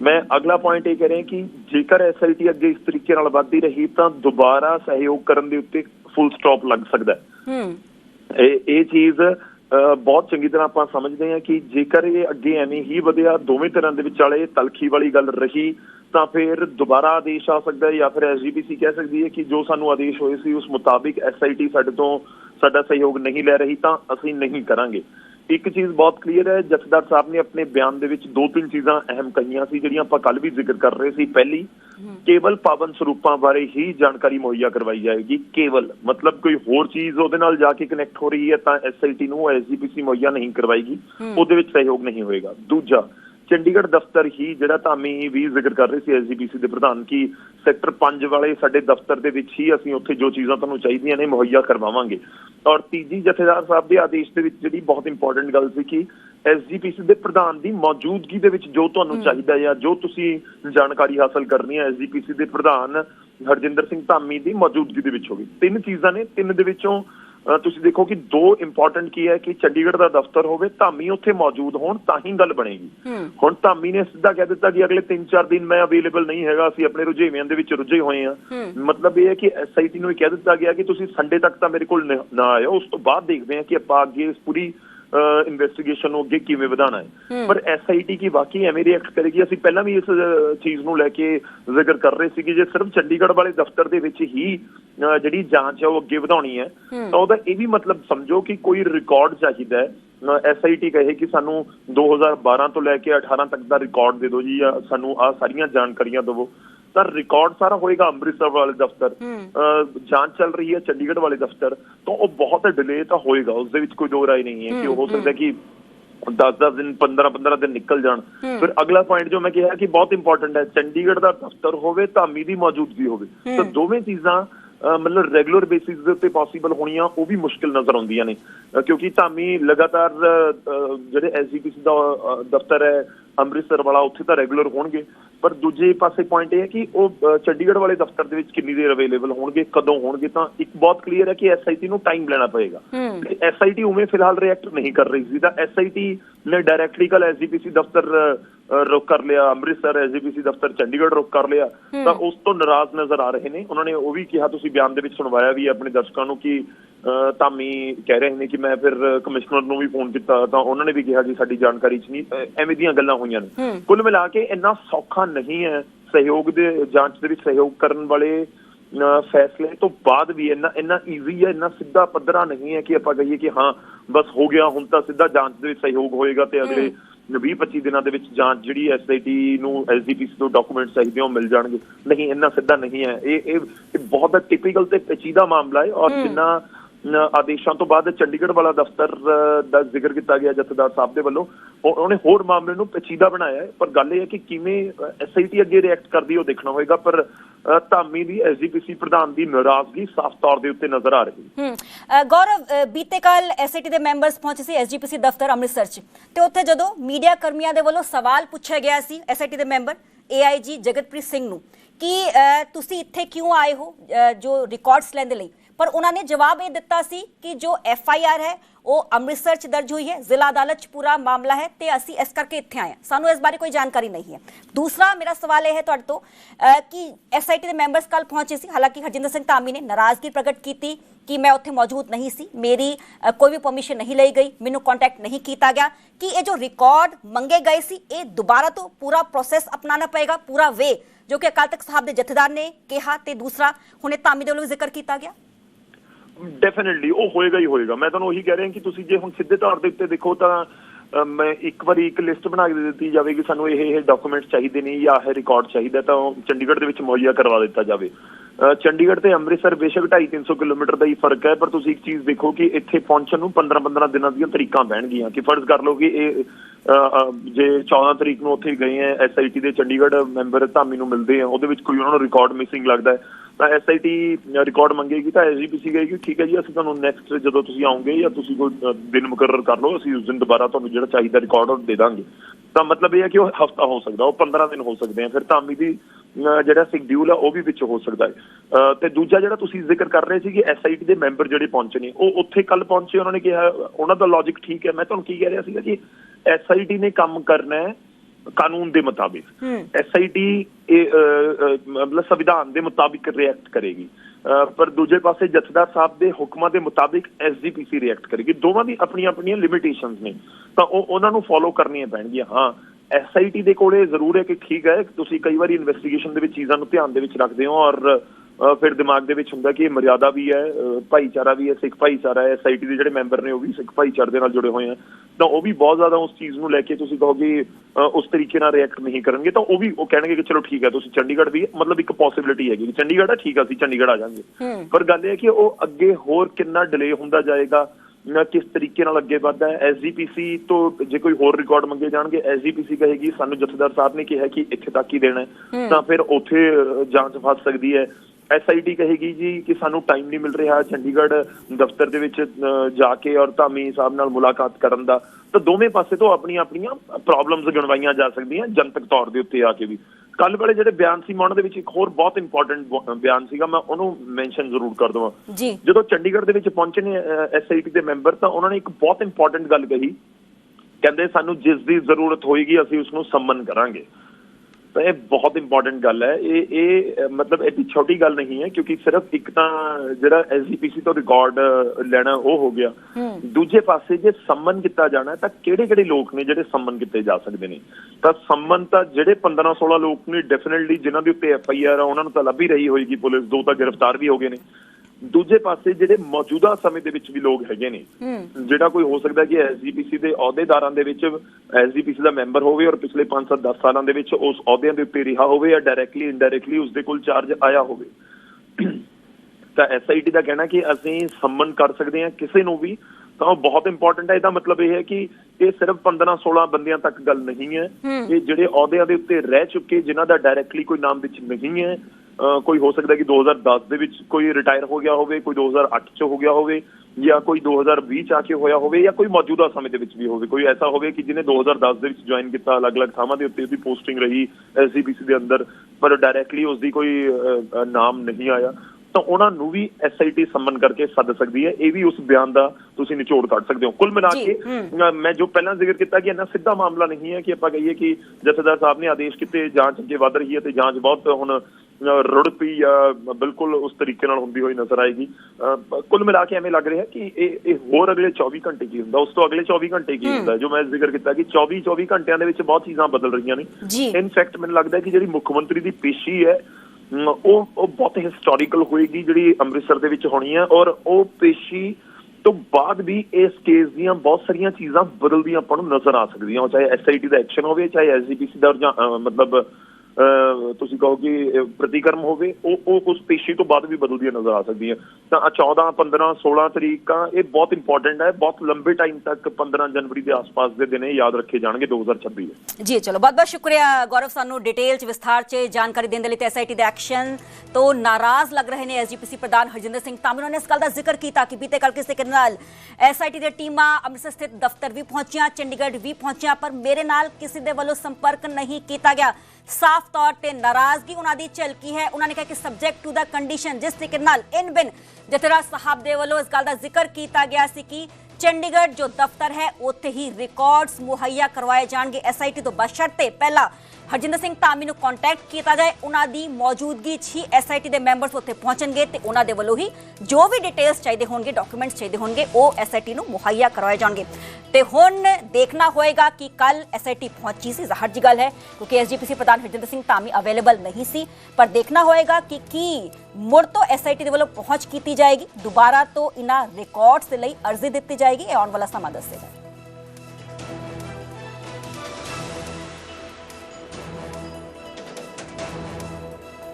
ਮੈਂ ਅਗਲਾ ਪੁਆਇੰਟ ਇਹ ਕਹਿ ਰਿਹਾ ਕਿ ਜੇਕਰ ਐਸਆਈਟੀ ਅੱਗੇ ਇਸ ਤਰੀਕੇ ਨਾਲ ਵੱਧਦੀ ਰਹੀ ਤਾਂ ਦੁਬਾਰਾ ਸਹਿਯੋਗ ਕਰਨ ਦੇ ਉੱਤੇ ਫੁੱਲ ਸਟਾਪ ਲੱਗ ਸਕਦਾ ਹੈ। ਇਹ ਇਹ ਚੀਜ਼ ਬਹੁਤ ਚੰਗੀ ਤਰ੍ਹਾਂ ਆਪਾਂ ਸਮਝਦੇ ਹਾਂ ਕਿ ਜੇਕਰ ਇਹ ਅੱਗੇ ਐਵੇਂ ਹੀ ਵਧਿਆ ਦੋਵੇਂ ਤਰ੍ਹਾਂ ਦੇ ਵਿਚਾਲੇ ਤਲਖੀ ਵਾਲੀ ਗੱਲ ਰਹੀ ਤਾਂ ਫਿਰ ਦੁਬਾਰਾ ਆਦੇਸ਼ ਆ ਸਕਦਾ ਹੈ ਜਾਂ ਫਿਰ ਐਸਜੀਪੀਸੀ ਕਹਿ ਸਕਦੀ ਹੈ ਕਿ ਜੋ ਸਾਨੂੰ ਆਦੇਸ਼ ਹੋਏ ਸੀ ਉਸ ਮੁਤਾਬਿਕ ਐਸਆਈਟੀ ਸਾਡੇ ਤੋਂ ਸਾਡਾ ਸਹਿਯੋਗ ਨਹੀਂ ਲੈ ਰਹੀ ਤਾਂ ਅਸੀਂ ਨਹੀਂ ਕਰਾਂਗੇ। ਇੱਕ ਚੀਜ਼ ਬਹੁਤ ਕਲੀਅਰ ਹੈ ਜਥੇਦਾਰ ਸਾਹਿਬ ਨੇ ਆਪਣੇ ਬਿਆਨ ਦੇ ਵਿੱਚ ਦੋ ਤਿੰਨ ਚੀਜ਼ਾਂ ਅਹਿਮ ਕਹੀਆਂ ਸੀ ਜਿਹੜੀਆਂ ਆਪਾਂ ਕੱਲ ਵੀ ਜ਼ਿਕਰ ਕਰ ਰਹੇ ਸੀ। ਪਹਿਲੀ ਕੇਵਲ ਪਾਵਨ ਸਰੂਪਾਂ ਬਾਰੇ ਹੀ ਜਾਣਕਾਰੀ ਮੁਹੱਈਆ ਕਰਵਾਈ ਜਾਏਗੀ ਕੇਵਲ। ਮਤਲਬ ਕੋਈ ਹੋਰ ਚੀਜ਼ ਉਹਦੇ ਨਾਲ ਜਾ ਕੇ ਕਨੈਕਟ ਹੋ ਰਹੀ ਹੈ ਤਾਂ ਐਸਆਈਟੀ ਨੂੰ ਐਸਜੀਪੀਸੀ ਮੁਹੱਈਆ ਨਹੀਂ ਕਰਵਾਏਗੀ ਉਹਦੇ ਵਿੱਚ ਸਹਿਯੋਗ ਨਹੀਂ ਹੋਏਗਾ। ਦੂਜਾ ਚੰਡੀਗੜ੍ਹ ਦਫ਼ਤਰ ਹੀ ਜਿਹੜਾ ਧਾਮੀ ਵੀ ਜ਼ਿਕਰ ਕਰ ਰਹੇ ਸੀ ਐਸਜੀਪੀਸੀ ਦੇ ਪ੍ਰਧਾਨ ਕੀ ਸੈਕਟਰ 5 ਵਾਲੇ ਸਾਡੇ ਦਫ਼ਤਰ ਦੇ ਵਿੱਚ ਹੀ ਅਸੀਂ ਉੱਥੇ ਜੋ ਚੀਜ਼ਾਂ ਤੁਹਾਨੂੰ ਚਾਹੀਦੀਆਂ ਨੇ ਮੁਹੱਈਆ ਕਰਵਾਵਾਂਗੇ। ਔਰ ਤੀਜੀ ਜਥੇਦਾਰ ਸਾਹਿਬ ਦੇ ਆਦੇਸ਼ ਦੇ ਵਿੱਚ ਜਿਹੜੀ ਬਹੁਤ ਇੰਪੋਰਟੈਂਟ ਗੱਲ ਸੀ ਕਿ ਐਸਜੀਪੀਸੀ ਦੇ ਪ੍ਰਧਾਨ ਦੀ ਮੌਜੂਦਗੀ ਦੇ ਵਿੱਚ ਜੋ ਤੁਹਾਨੂੰ ਚਾਹੀਦਾ ਜਾਂ ਜੋ ਤੁਸੀਂ ਜਾਣਕਾਰੀ ਹਾਸਲ ਕਰਨੀ ਹੈ ਐਸਜੀਪੀਸੀ ਦੇ ਪ੍ਰਧਾਨ ਹਰਜਿੰਦਰ ਸਿੰਘ ਧਾਮੀ ਦੀ ਮੌਜੂਦਗੀ ਦੇ ਵਿੱਚ ਹੋਗੀ ਤਿੰਨ ਚੀਜ਼ਾਂ ਨੇ ਤਿੰਨ ਦੇ ਵਿੱਚੋਂ ਤੁਸੀਂ ਦੇਖੋ ਕਿ ਦੋ ਇੰਪੋਰਟੈਂਟ ਕੀ ਹੈ ਕਿ ਚੰਡੀਗੜ੍ਹ ਦਾ ਦਫ਼ਤਰ ਹੋਵੇ ਧਾਮੀ ਉੱਥੇ ਮੌਜੂਦ ਹੋਣ ਤਾਂ ਹੀ ਗੱਲ ਬਣੇਗੀ। ਹੁਣ ਧਾਮੀ ਨੇ ਸਿੱਧਾ ਕਹਿ ਦਿੱਤਾ ਕਿ ਅਗਲੇ 3-4 ਦਿਨ ਮੈਂ ਅਵੇਲੇਬਲ ਨਹੀਂ ਹੈਗਾ ਅਸੀਂ ਆਪਣੇ ਰੁਝੇਵਿਆਂ ਦੇ ਵਿੱਚ ਰੁੱਝੇ ਹੋਏ ਹਾਂ। ਮਤਲਬ ਇਹ ਹੈ ਕਿ ਐਸਆਈਟੀ ਨੂੰ ਇਹ ਕਹਿ ਦਿੱਤਾ ਗਿਆ ਕਿ ਤੁਸੀਂ ਸੰਡੇ ਤੱਕ ਤਾਂ ਮੇਰੇ ਕੋਲ ਨ- ਨਾ ਆਇਓ ਉਸ ਤੋਂ ਬਾਅਦ ਦੇਖਦੇ ਹਾਂ ਕਿ ਆਪਾਂ ਅੱਗੇ ਇਸ ਪੂਰੀ ਇਨਵੈਸਟੀਗੇਸ਼ਨ ਨੂੰ ਅੱਗੇ ਕਿਵੇਂ ਵਧਾਉਣਾ ਹੈ। ਪਰ ਐਸਆਈਟੀ ਕੀ ਵਾਕਈ ਐਵੇਂ ਰਿਐਕਟ ਕਰੇਗੀ? ਅਸੀਂ ਪਹਿਲਾਂ ਵੀ ਇਸ ਚੀਜ਼ ਨੂੰ ਲੈ ਕੇ ਜ਼ਿਕਰ ਕਰ ਰਹੇ ਸੀ ਕਿ ਜੇ ਸਿਰਫ ਚੰਡੀਗੜ੍ਹ ਵਾਲੇ ਦਫ਼ਤਰ ਦੇ ਵਿੱਚ ਹੀ ਜਿਹੜੀ ਜਾਂਚ ਹੈ ਉਹ ਅੱਗੇ ਵਧਾਉਣੀ ਹੈ ਤਾਂ ਉਹਦਾ ਇਹ ਵੀ ਮਤਲਬ ਸਮਝੋ ਕਿ ਕੋਈ ਰਿਕਾਰਡ ਚਾਹੀਦਾ ਹੈ। ਐਸਆਈਟੀ ਕਹੇ ਕਿ ਸਾਨੂੰ 2012 ਤੋਂ ਲੈ ਕੇ 18 ਤੱਕ ਦਾ ਰਿਕਾਰਡ ਦੇ ਦਿਓ ਜੀ ਜਾਂ ਸਾਨੂੰ ਆ ਸਾਰੀਆਂ ਜਾਣਕਾਰੀਆਂ ਦਿਵੋ। ਤਾਂ ਰਿਕਾਰਡ ਸਾਰਾ ਹੋਏਗਾ ਅੰਮ੍ਰਿਤਸਰ ਵਾਲੇ ਦਫ਼ਤਰ ਜਾਂਚ ਚੱਲ ਰਹੀ ਹੈ ਚੰਡੀਗੜ੍ਹ ਵਾਲੇ ਦਫ਼ਤਰ ਤਾਂ ਉਹ ਬਹੁਤ ਡਿਲੇ ਤਾਂ ਹੋਏਗਾ ਉਸ ਦੇ ਵਿੱਚ ਕੋਈ ਦੋ ਰਾਏ ਨਹੀਂ ਹੈ ਕਿ ਹੋ ਸਕਦਾ ਕਿ 10-10 ਦਿਨ 15-15 ਦਿਨ ਨਿਕਲ ਜਾਣ। ਫਿਰ ਅਗਲਾ ਪੁਆਇੰਟ ਜੋ ਮੈਂ ਕਿਹਾ ਕਿ ਬਹੁਤ ਇੰਪੋਰਟੈਂਟ ਹੈ ਚੰਡੀਗੜ੍ਹ ਦਾ ਦਫ਼ਤਰ ਹੋਵੇ ਧਾਮੀ ਦੀ ਮੌਜੂਦਗੀ ਹੋਵੇ। ਤਾਂ ਦੋਵੇਂ ਚੀਜ਼ਾਂ ਮਤਲਬ ਰੈਗੂਲਰ ਬੇਸਿਸ ਦੇ ਉੱਤੇ ਪੋਸੀਬਲ ਹੋਣੀਆਂ ਉਹ ਵੀ ਮੁਸ਼ਕਿਲ ਨਜ਼ਰ ਆਉਂਦੀਆਂ ਨੇ। ਕਿਉਂਕਿ ਧਾਮੀ ਲਗਾਤਾਰ ਜਿਹੜੇ ਐਸਜੀਪੀਸੀ ਦਾ ਦਫ਼ਤਰ ਹੈ ਅੰਮ੍ਰਿਤਸਰ ਵਾਲਾ ਉੱਥੇ ਤਾਂ ਰੈਗੂਲਰ ਹੋਣਗੇ। ਪਰ ਦੂਜੇ ਪਾਸੇ ਪੁਆਇੰਟ ਇਹ ਹੈ ਕਿ ਉਹ ਚੰਡੀਗੜ੍ਹ ਵਾਲੇ ਦਫ਼ਤਰ ਦੇ ਵਿੱਚ ਕਿੰਨੀ ਦੇਰ ਅਵੇਲੇਬਲ ਹੋਣਗੇ ਕਦੋਂ ਹੋਣਗੇ ਤਾਂ ਇੱਕ ਬਹੁਤ ਕਲੀਅਰ ਹੈ ਕਿ ਐਸਆਈਟੀ ਨੂੰ ਟਾਈਮ ਲੈਣਾ ਪਏਗਾ। ਐਸਆਈਟੀ ਉਵੇਂ ਫਿਲਹਾਲ ਰਿਐਕਟ ਨਹੀਂ ਕਰ ਰਹੀ ਸੀ। ਤਾਂ ਐਸਆਈਟੀ ਨੇ ਡਾਇਰੈਕਟਲੀ ਕੱਲ ਐਸਜੀਪੀਸੀ ਦਫ਼ਤਰ ਰੁਕ ਕਰ ਲਿਆ ਅੰਮ੍ਰਿਤਸਰ ਐਸਜੀਪੀਸੀ ਦਫ਼ਤਰ ਚੰਡੀਗੜ੍ਹ ਰੁਕ ਕਰ ਲਿਆ। ਤਾਂ ਉਸ ਤੋਂ ਨਾਰਾਜ਼ ਨਜ਼ਰ ਆ ਰਹੇ ਨੇ। ਉਹਨਾਂ ਨੇ ਉਹ ਵੀ ਕਿਹਾ ਤੁਸੀਂ ਬਿਆਨ ਦੇ ਵਿੱਚ ਸੁਣਵਾਇਆ ਵੀ ਆਪਣੇ ਦਰਸ਼ਕਾਂ ਨੂੰ ਕਿ ਧਾਮੀ ਕਹਿ ਰਹੇ ਨੇ ਕਿ ਮੈਂ ਫਿਰ ਕਮਿਸ਼ਨਰ ਨੂੰ ਵੀ ਫੋਨ ਕੀਤਾ ਤਾਂ ਉਹਨਾਂ ਨੇ ਵੀ ਕਿਹਾ ਕਿ ਸਾਡੀ ਜਾਣਕਾਰੀ 'ਚ ਨਹੀਂ ਐਵੇਂ ਦੀਆਂ ਗੱਲਾਂ ਹੋਈਆਂ ਨੇ। ਕੁੱਲ ਮਿਲਾ ਕੇ ਇੰਨਾ ਸੌਖਾ ਨਹੀਂ ਹੈ ਸਹਿਯੋਗ ਦੇ ਜਾਂਚ ਦੇ ਵਿੱਚ ਸਹਿਯੋਗ ਕਰਨ ਵਾਲੇ ਫੈਸਲੇ ਤੋਂ ਬਾਅਦ ਵੀ ਇੰਨਾ ਇੰਨਾ ਈਜ਼ੀ ਹੈ ਇੰਨਾ ਸਿੱਧਾ ਪੱਧਰਾ ਨਹੀਂ ਹੈ ਕਿ ਆਪਾਂ ਕਹੀਏ ਕਿ ਹਾਂ ਬਸ ਹੋ ਗਿਆ ਹੁਣ ਤਾਂ ਸਿੱਧਾ ਜਾਂਚ ਦੇ ਵਿੱਚ ਸਹਿਯੋਗ ਹੋਏਗਾ ਤੇ ਅਗਲੇ 20-25 ਦਿਨਾਂ ਦੇ ਵਿੱਚ ਜਾਂਚ ਜਿਹੜੀ ਐਸਆਈਟੀ ਨੂੰ ਐਸਡੀਪੀਸੀ ਤੋਂ ਡਾਕੂਮੈਂਟ ਚਾਹੀਦੇ ਹੋ ਮਿਲ ਜਾਣਗੇ। ਨਹੀਂ ਇੰਨਾ ਸਿੱਧਾ ਨਹੀਂ ਹੈ। ਇਹ ਇਹ ਬਹੁਤ ਟਿਪੀਕਲ ਤੇ ਪੇਚੀਦਾ ਮਾਮਲਾ ਹੈ ਔਰ ਜਿੰਨਾ ਆਦੇਸ਼ਾਂ ਤੋਂ ਬਾਅਦ ਚੰਡੀਗੜ੍ਹ ਵਾਲਾ ਦਫ਼ਤਰ ਦਾ ਜ਼ਿਕਰ ਕੀਤਾ ਗਿਆ ਜਥੇਦਾਰ ਸਾਹਿਬ ਦੇ ਵੱਲੋਂ। ਉਹਨੇ ਹੋਰ ਮਾਮਲੇ ਨੂੰ ਪੇਚੀਦਾ ਬਣਾਇਆ ਹੈ। ਪਰ ਗੱਲ ਇਹ ਹੈ ਕਿ ਕਿਵੇਂ ਐਸਆਈਟੀ ਅੱਗੇ ਰਿਐਕਟ ਕਰਦੀ ਉਹ ਦੇਖਣਾ ਹੋਏਗਾ। ਪਰ ਧਾਮੀ ਦੀ ਐਸਜੀਪੀਸੀ ਪ੍ਰਧਾਨ ਦੀ ਨਾਰਾਜ਼ਗੀ ਸਾਫ਼ ਤੌਰ ਦੇ ਉੱਤੇ ਨਜ਼ਰ ਆ ਰਹੀ ਹੈ। ਗੌਰਵ ਬੀਤੇ ਕੱਲ ਐਸਆਈਟੀ ਦੇ ਮੈਂਬਰਸ ਪਹੁੰਚੇ ਸੀ ਐਸਜੀਪੀਸੀ ਦਫ਼ਤਰ ਅੰਮ੍ਰਿਤਸਰ 'ਚ। ਤੇ ਉੱਥੇ ਜਦੋਂ ਮੀਡੀਆ ਕਰਮੀਆਂ ਦੇ ਵੱਲੋਂ ਸਵਾਲ ਪੁੱਛਿਆ ਗਿਆ ਸੀ ਐਸਆਈਟੀ ਦੇ ਮੈਂਬਰ ਏਆਈਜੀ ਜਗਤਪ੍ਰੀਤ ਸਿੰਘ ਨੂੰ ਕਿ ਤੁਸੀਂ ਇੱਥੇ ਕਿਉਂ ਆਏ ਹੋ ਜੋ ਰਿਕਾਰਡਸ ਲੈਣ ਦੇ ਲਈ? ਪਰ ਉਹਨਾਂ ਨੇ ਜਵਾਬ ਇਹ ਦਿੱਤਾ ਸੀ ਕਿ ਜੋ ਐਫਆਈਆਰ ਹੈ ਉਹ ਅੰਮ੍ਰਿਤਸਰ 'ਚ ਦਰਜ ਹੋਈ ਹੈ ਜ਼ਿਲ੍ਹਾ ਅਦਾਲਤ 'ਚ ਪੂਰਾ ਮਾਮਲਾ ਹੈ ਤੇ ਅਸੀਂ ਇਸ ਕਰਕੇ ਇੱਥੇ ਆਏ ਹਾਂ ਸਾਨੂੰ ਇਸ ਬਾਰੇ ਕੋਈ ਜਾਣਕਾਰੀ ਨਹੀਂ ਹੈ ਦੂਸਰਾ ਮੇਰਾ ਸਵਾਲ ਇਹ ਹੈ ਤੁਹਾਡੇ ਤੋਂ ਅ, ਕਿ ਐਸਆਈਟੀ ਦੇ ਮੈਂਬਰਸ ਕੱਲ ਪਹੁੰਚੇ ਸੀ ਹਾਲਾਂਕਿ ਹਰਜਿੰਦਰ ਸਿੰਘ ਧਾਮੀ ਨੇ ਨਾਰਾਜ਼ਗੀ ਪ੍ਰਗਟ ਕੀਤੀ ਕਿ ਮੈਂ ਉੱਥੇ ਮੌਜੂਦ ਨਹੀਂ ਸੀ ਮੇਰੀ ਅ, ਕੋਈ ਵੀ ਪਰਮਿਸ਼ਨ ਨਹੀਂ ਲਈ ਗਈ ਮੈਨੂੰ ਕੰਟੈਕਟ ਨਹੀਂ ਕੀਤਾ ਗਿਆ ਕਿ ਇਹ ਜੋ ਰਿਕਾਰਡ ਮੰਗੇ ਗਏ ਸੀ ਇਹ ਦੁਬਾਰਾ ਤੋਂ ਪੂਰਾ ਪ੍ਰੋਸੈਸ ਅਪਣਾਉਣਾ ਪਏਗਾ ਪੂਰਾ ਵੇ ਜੋ ਕਿ ਅਕਾਲ ਤਖਤ ਸਾਹਿਬ ਦੇ ਜਥੇਦਾਰ ਨੇ ਕਿਹਾ ਤੇ ਦੂਸਰਾ ਹੁਣੇ ਧਾਮੀ ਦੇ ਵੱਲੋਂ ਵੀ ਜ਼ਿਕਰ ਕੀਤਾ ਗਿਆ ਡੈਫੀਨਿਟਲੀ ਉਹ ਹੋਏਗਾ ਹੀ ਹੋਏਗਾ। ਮੈਂ ਤੁਹਾਨੂੰ ਉਹੀ ਕਹਿ ਰਿਹਾ ਕਿ ਤੁਸੀਂ ਜੇ ਹੁਣ ਸਿੱਧੇ ਤੌਰ ਦੇ ਉੱਤੇ ਦੇਖੋ ਤਾਂ ਮੈਂ ਇੱਕ ਵਾਰੀ ਇੱਕ ਲਿਸਟ ਬਣਾ ਕੇ ਦਿੱਤੀ ਜਾਵੇ ਕਿ ਸਾਨੂੰ ਇਹ ਇਹ ਡਾਕੂਮੈਂਟ ਚਾਹੀਦੇ ਨੇ ਜਾਂ ਇਹ ਰਿਕਾਰਡ ਚਾਹੀਦਾ ਤਾਂ ਉਹ ਚੰਡੀਗੜ੍ਹ ਦੇ ਵਿੱਚ ਮੁਹੱਈਆ ਕਰਵਾ ਦਿੱਤਾ ਜਾਵੇ। ਅ, ਚੰਡੀਗੜ੍ਹ ਤੇ ਅੰਮ੍ਰਿਤਸਰ ਬੇਸ਼ੱਕ 250 ਕਿਲੋਮੀਟਰ ਦਾ ਹੀ ਫ਼ਰਕ ਹੈ ਪਰ ਤੁਸੀਂ ਇੱਕ ਚੀਜ਼ ਦੇਖੋ ਕਿ ਇੱਥੇ ਪਹੁੰਚਣ ਨੂੰ 15-15 ਦਿਨਾਂ ਦੀਆਂ ਤਰੀਕਾਂ ਬਹਿਣਗੀਆਂ ਕਿ ਫਰਜ਼ ਕਰ ਲਓ ਕਿ ਇਹ ਅ, ਜੇ 14 ਤਰੀਕ ਨੂੰ ਉੱਥੇ ਗਏ ਆ ਐਸਆਈਟੀ ਦੇ ਚੰਡੀਗੜ੍ਹ ਮੈਂਬਰ ਧਾਮੀ ਨੂੰ ਮਿਲਦੇ ਆ ਉਹਦੇ ਵਿੱਚ ਕੋਈ ਉਹਨਾਂ ਨੂੰ ਰਿਕਾਰਡ ਮਿਸਿੰਗ ਲੱਗਦਾ ਹੈ। ਤਾਂ ਐਸਆਈਟੀ ਰਿਕਾਰਡ ਮੰਗੇਗੀ ਤਾਂ ਐਸਜੀਪੀਸੀ ਕਹੇਗੀ ਠੀਕ ਹੈ ਜੀ ਅਸੀਂ ਤੁਹਾਨੂੰ ਨੈਕਸਟ ਜਦੋਂ ਤੁਸੀਂ ਆਉਂਗੇ ਜਾਂ ਤੁਸੀਂ ਕੋਈ ਦਿਨ ਮੁਕਰਰ ਕਰ ਲਓ ਅਸੀਂ ਉਸ ਦਿਨ ਦੁਬਾਰਾ ਤੁਹਾਨੂੰ ਜਿਹੜਾ ਚਾਹੀਦਾ ਰਿਕਾਰਡ ਉਹ ਦੇ ਦਾਂਗੇ। ਤਾਂ ਮਤਲਬ ਇਹ ਹੈ ਕਿ ਉਹ ਹਫਤਾ ਹੋ ਸਕਦਾ ਉਹ 15 ਦਿਨ ਹੋ ਸਕਦੇ ਆ ਫਿਰ ਧਾਮੀ ਦੀ ਅ, ਜਿਹੜਾ ਸ਼ਡਿਊਲ ਆ ਉਹ ਵੀ ਵਿੱਚ ਹੋ ਸਕਦਾ ਹੈ। ਤੇ ਦੂਜਾ ਜਿਹੜਾ ਤੁਸੀਂ ਜ਼ਿਕਰ ਕਰ ਰਹੇ ਸੀ ਕਿ ਐਸਆਈਟੀ ਦੇ ਮੈਂਬਰ ਜਿਹੜੇ ਪਹੁੰਚੇ ਨੇ ਉਹ ਉੱਥੇ ਕੱਲ ਪਹੁੰਚੇ ਉਹਨਾਂ ਨੇ ਕਿਹਾ ਉਹਨਾਂ ਦਾ ਲੌਜੀਕ ਠੀਕ ਹੈ। ਮੈਂ ਤੁਹਾਨੂੰ ਕੀ ਕਹਿ ਰਿਹਾ ਸੀਗਾ ਕਿ ਐਸਆਈਟੀ ਨੇ ਕੰਮ ਕਰਨਾ ਹੈ ਕਾਨੂੰਨ ਦੇ ਮੁਤਾਬਿਕ। ਹੂੰ। ਐਸਆਈਟੀ ਮਤਲਬ ਸੰਵਿਧਾਨ ਦੇ ਮੁਤਾਬਿਕ ਰਿਐਕਟ ਕਰੇਗੀ। ਪਰ ਦੂਜੇ ਪਾਸੇ ਜਥੇਦਾਰ ਸਾਹਿਬ ਦੇ ਹੁਕਮਾਂ ਦੇ ਮੁਤਾਬਿਕ ਐਸਜੀਪੀਸੀ ਰਿਐਕਟ ਕਰੇਗੀ। ਦੋਵਾਂ ਦੀ ਆਪਣੀਆਂ ਆਪਣੀਆਂ ਲਿਮਿਟੇਸ਼ਨਸ ਨੇ। ਤਾਂ ਉਹ ਉਹਨਾਂ ਨੂੰ ਫੋਲੋ ਕਰਨੀਆਂ ਪੈਣਗੀਆਂ। ਹਾਂ ਐਸਆਈਟੀ ਦੇ ਕੋਲੇ ਜ਼ਰੂਰ ਹੈ ਕਿ ਠੀਕ ਹੈ। ਤੁਸੀਂ ਕਈ ਵਾਰੀ ਇਨਵੈਸਟੀਗੇਸ਼ਨ ਦੇ ਵਿੱਚ ਚੀਜ਼ਾਂ ਨੂੰ ਧਿਆਨ ਦੇ ਵਿੱਚ ਰੱਖਦੇ ਹੋ ਔਰ ਫਿਰ ਦਿਮਾਗ ਦੇ ਵਿੱਚ ਹੁੰਦਾ ਕਿ ਇਹ ਮਰਿਆਦਾ ਵੀ ਹੈ ਭਾਈਚਾਰਾ ਵੀ ਹੈ ਸਿੱਖ ਭਾਈਚਾਰਾ ਹੈ ਐਸਆਈਟੀ ਦੇ ਜਿਹੜੇ ਮੈਂਬਰ ਨੇ ਉਹ ਵੀ ਸਿੱਖ ਭਾਈਚਾਰੇ ਦੇ ਨਾਲ ਜੁੜੇ ਹੋਏ ਆ। ਤਾਂ ਉਹ ਵੀ ਬਹੁਤ ਜ਼ਿਆਦਾ ਉਸ ਚੀਜ਼ ਨੂੰ ਲੈ ਕੇ ਤੁਸੀਂ ਕਹੋਗੇ ਉਸ ਤਰੀਕੇ ਨਾਲ ਰਿਐਕਟ ਨਹੀਂ ਕਰਨਗੇ। ਤਾਂ ਉਹ ਵੀ ਉਹ ਕਹਿਣਗੇ ਕਿ ਚਲੋ ਠੀਕ ਹੈ ਤੁਸੀਂ ਚੰਡੀਗੜ੍ਹ ਦੀ ਮਤਲਬ ਇੱਕ ਪੋਸਿਬਿਲਿਟੀ ਹੈਗੀ ਕਿ ਚੰਡੀਗੜ੍ਹ ਹੈ ਠੀਕ ਹੈ ਅਸੀਂ ਚੰਡੀਗੜ੍ਹ ਆ ਜਾਾਂਗੇ। ਪਰ ਗੱਲ ਇਹ ਹੈ ਕਿ ਉਹ ਅੱਗੇ ਹੋਰ ਕਿੰਨਾ ਡਿਲੇ ਹੁੰਦਾ ਜਾਏਗਾ ਕਿਸ ਤਰੀਕੇ ਨਾਲ ਅੱਗੇ ਵੱਧਦਾ ਹੈ। ਐਸਜੀਪੀਸੀ ਤੋਂ ਜੇ ਕੋਈ ਹੋਰ ਰਿਕਾਰਡ ਮੰਗੇ ਜਾਣਗੇ ਐਸਜੀਪੀਸੀ ਕਹੇਗੀ ਸਾਨੂੰ ਜਥੇਦਾਰ ਸਾਹਿਬ ਨੇ ਕਿਹਾ ਕਿ ਇੱਥੇ ਤੱਕ ਹੀ ਦੇਣਾ ਤਾਂ ਫਿਰ ਉੱਥੇ ਜਾਂਚ ਫਸ ਸਕਦੀ ਹੈ। ਐਸਆਈਟੀ ਕਹੇਗੀ ਜੀ ਕਿ ਸਾਨੂੰ ਟਾਈਮ ਨਹੀਂ ਮਿਲ ਰਿਹਾ ਚੰਡੀਗੜ੍ਹ ਦਫ਼ਤਰ ਦੇ ਵਿੱਚ ਜਾ ਕੇ ਔਰ ਧਾਮੀ ਸਾਹਿਬ ਨਾਲ ਮੁਲਾਕਾਤ ਕਰਨ ਦਾ। ਤਾਂ ਦੋਵੇਂ ਪਾਸੇ ਤੋਂ ਆਪਣੀਆਂ ਆਪਣੀਆਂ ਪ੍ਰੋਬਲਮਸ ਗਣਵਾਈਆਂ ਜਾ ਸਕਦੀਆਂ ਜਨਤਕ ਤੌਰ ਦੇ ਉੱਤੇ ਆ ਕੇ ਵੀ। ਕੱਲ ਵਾਲੇ ਜਿਹੜੇ ਬਿਆਨ ਸੀ ਮੈਂ ਉਹਨਾਂ ਦੇ ਵਿੱਚ ਇੱਕ ਹੋਰ ਬਹੁਤ ਇੰਪੋਰਟੈਂਟ ਬਿਆਨ ਸੀਗਾ ਮੈਂ ਉਹਨੂੰ ਮੈਂਸ਼ਨ ਜ਼ਰੂਰ ਕਰ ਦਵਾਂ। ਜਦੋਂ ਚੰਡੀਗੜ੍ਹ ਦੇ ਵਿੱਚ ਪਹੁੰਚੇ ਨੇ ਐਸਆਈਟੀ ਦੇ ਮੈਂਬਰ ਤਾਂ ਉਹਨਾਂ ਨੇ ਇੱਕ ਬਹੁਤ ਇੰਪੋਰਟੈਂਟ ਗੱਲ ਕਹੀ। ਕਹਿੰਦੇ ਸਾਨੂੰ ਜਿਸ ਦੀ ਜ਼ਰੂਰਤ ਹੋਏਗੀ ਅਸੀਂ ਉਸ ਨੂੰ ਸੰਮਨ ਕਰਾਂਗੇ। ਤਾਂ ਇਹ ਬਹੁਤ ਇੰਪੋਰਟੈਂਟ ਗੱਲ ਹੈ। ਇਹ ਇਹ ਮਤਲਬ ਇਹ ਛੋਟੀ ਗੱਲ ਨਹੀਂ ਹੈ ਕਿਉਂਕਿ ਸਿਰਫ ਇੱਕ ਤਾਂ ਜਿਹੜਾ ਐਸਜੀਪੀਸੀ ਤੋਂ ਰਿਕਾਰਡ ਲੈਣਾ ਉਹ ਹੋ ਗਿਆ। ਦੂਜੇ ਪਾਸੇ ਜੇ ਸੰਮਨ ਕੀਤਾ ਜਾਣਾ ਤਾਂ ਕਿਹੜੇ ਕਿਹੜੇ ਲੋਕ ਨੇ ਜਿਹੜੇ ਸੰਮਨ ਕੀਤੇ ਜਾ ਸਕਦੇ ਨੇ? ਤਾਂ ਸੰਮਨ ਤਾਂ ਜਿਹੜੇ 15 16 ਲੋਕ ਨੇ ਡੈਫੀਨਿਟਲੀ ਜਿਨ੍ਹਾਂ ਦੇ ਉੱਤੇ ਐਫ ਆਈ ਆਰ ਆ ਉਹਨਾਂ ਨੂੰ ਤਾਂ ਲੱਭ ਹੀ ਰਹੀ ਹੋਏਗੀ ਪੁਲਿਸ। ਦੋ ਤਾਂ ਗ੍ਰਿਫਤਾਰ ਵੀ ਹੋ ਗਏ ਨੇ। ਦੂਜੇ ਪਾਸੇ ਜਿਹੜੇ ਮੌਜੂਦਾ ਸਮੇਂ ਦੇ ਵਿੱਚ ਵੀ ਲੋਕ ਹੈਗੇ ਨੇ ਜਿਹੜਾ ਕੋਈ ਹੋ ਸਕਦਾ ਕਿ ਐਸਜੀਪੀਸੀ ਦੇ ਅਹੁਦੇਦਾਰਾਂ ਦੇ ਵਿੱਚ ਐਸਜੀਪੀਸੀ ਦਾ ਮੈਂਬਰ ਹੋਵੇ ਔਰ ਪਿਛਲੇ 5-7 10 ਸਾਲਾਂ ਦੇ ਵਿੱਚ ਉਸ ਅਹੁਦਿਆਂ ਦੇ ਉੱਤੇ ਰਿਹਾ ਹੋਵੇ ਜਾਂ ਡਾਇਰੈਕਟਲੀ ਇਨਡਾਇਰੈਕਟਲੀ ਉਸ ਦੇ ਕੋਲ ਚਾਰਜ ਆਇਆ ਹੋਵੇ। ਤਾਂ ਐਸਆਈਟੀ ਦਾ ਕਹਿਣਾ ਕਿ ਅਸੀਂ ਸੰਮਨ ਕਰ ਸਕਦੇ ਹਾਂ ਕਿਸੇ ਨੂੰ ਵੀ ਤਾਂ ਉਹ ਬਹੁਤ ਇੰਪੋਰਟੈਂਟ ਹੈ। ਇਹਦਾ ਮਤਲਬ ਇਹ ਹੈ ਕਿ ਇਹ ਸਿਰਫ 15-16 ਬੰਦਿਆਂ ਤੱਕ ਗੱਲ ਨਹੀਂ ਹੈ। ਇਹ ਜਿਹੜੇ ਅਹੁਦਿਆਂ ਦੇ ਉੱਤੇ ਰਹਿ ਚੁੱਕੇ ਜਿਨ੍ਹਾਂ ਦਾ ਡਾਇਰੈਕਟਲੀ ਕੋਈ ਨਾਮ ਵਿੱਚ ਨਹੀਂ ਹੈ ਕੋਈ ਹੋ ਸਕਦਾ ਕਿ 2010 ਦੇ ਵਿੱਚ ਕੋਈ ਰਿਟਾਇਰ ਹੋ ਗਿਆ ਹੋਵੇ ਕੋਈ 2008 ਚ ਹੋ ਗਿਆ ਹੋਵੇ ਜਾਂ ਕੋਈ 2020 ਚ ਆ ਕੇ ਹੋਇਆ ਹੋਵੇ ਜਾਂ ਕੋਈ ਮੌਜੂਦਾ ਸਮੇਂ ਦੇ ਵਿੱਚ ਵੀ ਹੋਵੇ। ਕੋਈ ਐਸਾ ਹੋਵੇ ਕਿ ਜਿਹਨੇ 2010 ਦੇ ਵਿੱਚ ਜੁਆਇਨ ਕੀਤਾ ਅਲੱਗ-ਅਲੱਗ ਥਾਵਾਂ ਦੇ ਉੱਤੇ ਉਹਦੀ ਪੋਸਟਿੰਗ ਰਹੀ ਐਸਜੀਪੀਸੀ ਦੇ ਅੰਦਰ ਪਰ ਡਾਇਰੈਕਟਲੀ ਉਸ ਦੀ ਕੋਈ ਅਹ, ਨਾਮ ਨਹੀਂ ਆਇਆ। ਤਾਂ ਉਹਨਾਂ ਨੂੰ ਵੀ ਐਸਆਈਟੀ ਸੰਮਨ ਕਰਕੇ ਸੱਦ ਸਕਦੀ ਹੈ। ਇਹ ਵੀ ਉਸ ਬਿਆਨ ਦਾ ਤੁਸੀਂ ਨਿਚੋੜ ਕੱਢ ਸਕਦੇ ਹੋ। ਕੁੱਲ ਮਿਲਾ ਕੇ ਮੈਂ ਜੋ ਪਹਿਲਾਂ ਜ਼ਿਕਰ ਕੀਤਾ ਕਿ ਇਹਨਾਂ ਸਿੱਧਾ ਮਾਮਲਾ ਨਹੀਂ ਹੈ ਕਿ ਆਪਾਂ ਕਹੀਏ ਕਿ ਜਥੇਦਾਰ ਸਾਹਿਬ ਨੇ ਆਦੇਸ਼ ਕੀਤੇ ਜਾਂਚ ਅੱਗੇ ਵਧ ਰਹੀ ਹੈ ਤੇ ਜਾਂਚ ਬਹੁਤ ਹੁਣ ਰੁੜ ਪਈ ਜਾਂ ਬਿਲਕੁਲ ਉਸ ਤਰੀਕੇ ਨਾਲ ਹੁੰਦੀ ਹੋਈ ਨਜ਼ਰ ਆਏਗੀ। ਕੁੱਲ ਮਿਲਾ ਕੇ ਐਵੇਂ ਲੱਗ ਰਿਹਾ ਕਿ ਇਹ ਇਹ ਹੋਰ ਅਗਲੇ 24 ਘੰਟੇ ਕੀ ਹੁੰਦਾ? ਉਸ ਤੋਂ ਅਗਲੇ 24 ਘੰਟੇ ਕੀ ਹੁੰਦਾ? ਜੋ ਮੈਂ ਜ਼ਿਕਰ ਕੀਤਾ ਕਿ 24 24 ਘੰਟਿਆਂ ਦੇ ਵਿੱਚ ਬਹੁਤ ਚੀਜ਼ਾਂ ਬਦਲ ਰਹੀਆਂ ਨੇ। ਇਨਫੈਕਟ ਮੈਨੂੰ ਲੱਗਦਾ ਕਿ ਜਿਹੜੀ ਮੁੱਖ ਮੰਤਰੀ ਦੀ ਪੇਸ਼ੀ ਹੈ ਉਹ ਉਹ ਬਹੁਤ ਹਿਸਟੋਰੀਕਲ ਹੋਏਗੀ ਜਿਹੜੀ ਅੰਮ੍ਰਿਤਸਰ ਦੇ ਵਿੱਚ ਹੋਣੀ ਹੈ ਔਰ ਉਹ ਪੇਸ਼ੀ ਤੋਂ ਬਾਅਦ ਵੀ ਇਸ ਕੇਸ ਦੀਆਂ ਬਹੁਤ ਸਾਰੀਆਂ ਚੀਜ਼ਾਂ ਬਦਲਦੀਆਂ ਆਪਾਂ ਨੂੰ ਨਜ਼ਰ ਆ ਸਕਦੀਆਂ। ਉਹ ਚਾਹੇ ਐਸਆਈਟੀ ਦਾ ਐਕਸ਼ਨ ਹੋਵੇ, ਚਾਹੇ ਐਸਜੀਪੀਸੀ ਦਾ ਜਾਂ ਮਤਲਬ ਤੁਸੀਂ ਕਹੋ ਕਿ ਅਹ, ਪ੍ਰਤੀਕਰਮ ਹੋਵੇ ਉਹ ਉਹ ਉਸ ਪੇਸ਼ੀ ਤੋਂ ਬਾਅਦ ਵੀ ਬਦਲਦੀਆਂ ਨਜ਼ਰ ਆ ਸਕਦੀਆਂ। ਤਾਂ 14 15 16 ਤਰੀਕਾਂ ਇਹ ਬਹੁਤ ਇੰਪੋਰਟੈਂਟ ਹੈ ਬਹੁਤ ਲੰਬੇ ਟਾਈਮ ਤੱਕ 15 ਜਨਵਰੀ ਦੇ ਆਸ-ਪਾਸ ਦੇ ਦਿਨ ਯਾਦ ਰੱਖੇ ਜਾਣਗੇ 2026 ਜੀ ਚਲੋ ਬਹੁਤ ਬਹੁਤ ਸ਼ੁਕਰੀਆ ਗੌਰਵ ਸਾਨੂੰ ਡਿਟੇਲ ਚ ਵਿਸਥਾਰ ਚ ਜਾਣਕਾਰੀ ਦੇਣ ਦੇ ਲਈ ਐਸਆਈਟੀ ਦੇ ਐਕਸ਼ਨ ਤੋਂ ਨਾਰਾਜ਼ ਲੱਗ ਰਹੇ ਨੇ ਐਸਜੀਪੀਸੀ ਪ੍ਰਧਾਨ ਹਰਜਿੰਦਰ ਸਿੰਘ ਤਾਮਿਲ ਨੇ ਇਸ ਗੱਲ ਦਾ ਜ਼ਿਕਰ ਕੀਤਾ ਕਿ ਬੀਤੇ ਕੱਲ ਕਿਸੇ ਨਾਲ ਐਸਆਈਟੀ ਦੇ ਟੀਮਾਂ ਅੰਮ੍ਰਿਤਸਰ ਸਥਿਤ ਦਫ਼ਤਰ ਵੀ ਪਹੁੰਚੀਆਂ ਚੰਡੀਗੜ੍ਹ ਵੀ ਪਹੁੰਚੀਆਂ ਪਰ ਮੇਰੇ ਨਾਲ ਕਿਸੇ ਦੇ ਵੱਲੋਂ ਸੰਪਰਕ ਨਹੀਂ ਕੀਤਾ ਗਿਆ। ਸਾਫ਼ ਤੌਰ ਤੇ ਨਾਰਾਜ਼ਗੀ ਉਹਨਾਂ ਦੀ ਝਲਕੀ ਹੈ। ਉਹਨਾਂ ਨੇ ਕਿਹਾ ਕਿ ਸਬਜੈਕਟ ਟੂ ਦਾ ਕੰਡੀਸ਼ਨ ਜਿਸ ਤਰੀਕੇ ਨਾਲ ਇਨ ਬਿਨ ਜਥੇਦਾਰ ਸਾਹਿਬ ਦੇ ਵੱਲੋਂ ਇਸ ਗੱਲ ਦਾ ਜ਼ਿਕਰ ਕੀਤਾ ਗਿਆ ਸੀ ਕਿ ਚੰਡੀਗੜ੍ਹ ਜੋ ਦਫ਼ਤਰ ਹੈ, ਉੱਥੇ ਹੀ ਰਿਕਾਰਡਸ ਮੁਹੱਈਆ ਕਰਵਾਏ ਜਾਣਗੇ। ਐਸਆਈਟੀ ਤੋਂ ਬਸ਼ਰਤੇ ਪਹਿਲਾਂ ਹਰਜਿੰਦਰ ਸਿੰਘ ਧਾਮੀ ਨੂੰ ਕੰਟੈਕਟ ਕੀਤਾ ਜਾਏ। ਉਹਨਾਂ ਦੀ ਮੌਜੂਦਗੀ 'ਚ ਹੀ ਐਸਆਈਟੀ ਦੇ ਮੈਂਬਰਸ ਉੱਥੇ ਪਹੁੰਚਣਗੇ ਤੇ ਉਹਨਾਂ ਦੇ ਵੱਲੋਂ ਹੀ ਜੋ ਵੀ ਡਿਟੇਲਸ ਚਾਹੀਦੇ ਹੋਣਗੇ ਡਾਕੂਮੈਂਟਸ ਚਾਹੀਦੇ ਹੋਣਗੇ, ਉਹ ਐਸਆਈਟੀ ਨੂੰ ਮੁਹੱਈਆ ਕਰਵਾਏ ਜਾਣਗੇ। ਤੇ ਹੁਣ ਦੇਖਣਾ ਹੋਏਗਾ ਕਿ ਕੱਲ ਐਸਆਈਟੀ ਪਹੁੰਚੀ ਸੀ। ਜ਼ਾਹਰ ਜੀ ਗੱਲ ਹੈ, ਕਿਉਂਕਿ ਐਸਜੀਪੀਸੀ ਪ੍ਰਧਾਨ ਹਰਜਿੰਦਰ ਸਿੰਘ ਧਾਮੀ ਅਵੇਲੇਬਲ ਨਹੀਂ ਸੀ। ਪਰ ਦੇਖਣਾ ਹੋਏਗਾ ਕਿ ਕੀ ਮੁੜ ਤੋਂ ਐਸਆਈਟੀ ਦੇ ਵੱਲੋਂ ਪਹੁੰਚ ਕੀਤੀ ਜਾਏਗੀ। ਦੁਬਾਰਾ ਤੋਂ ਇਹਨਾਂ ਰਿਕਾਰਡਸ ਦੇ ਲਈ ਅਰਜ਼ੀ ਦਿੱਤੀ ਜਾਏਗੀ। ਇਹ ਆਉਣ ਵਾਲਾ ਸਮਾਂ ਦੱਸੇਗਾ।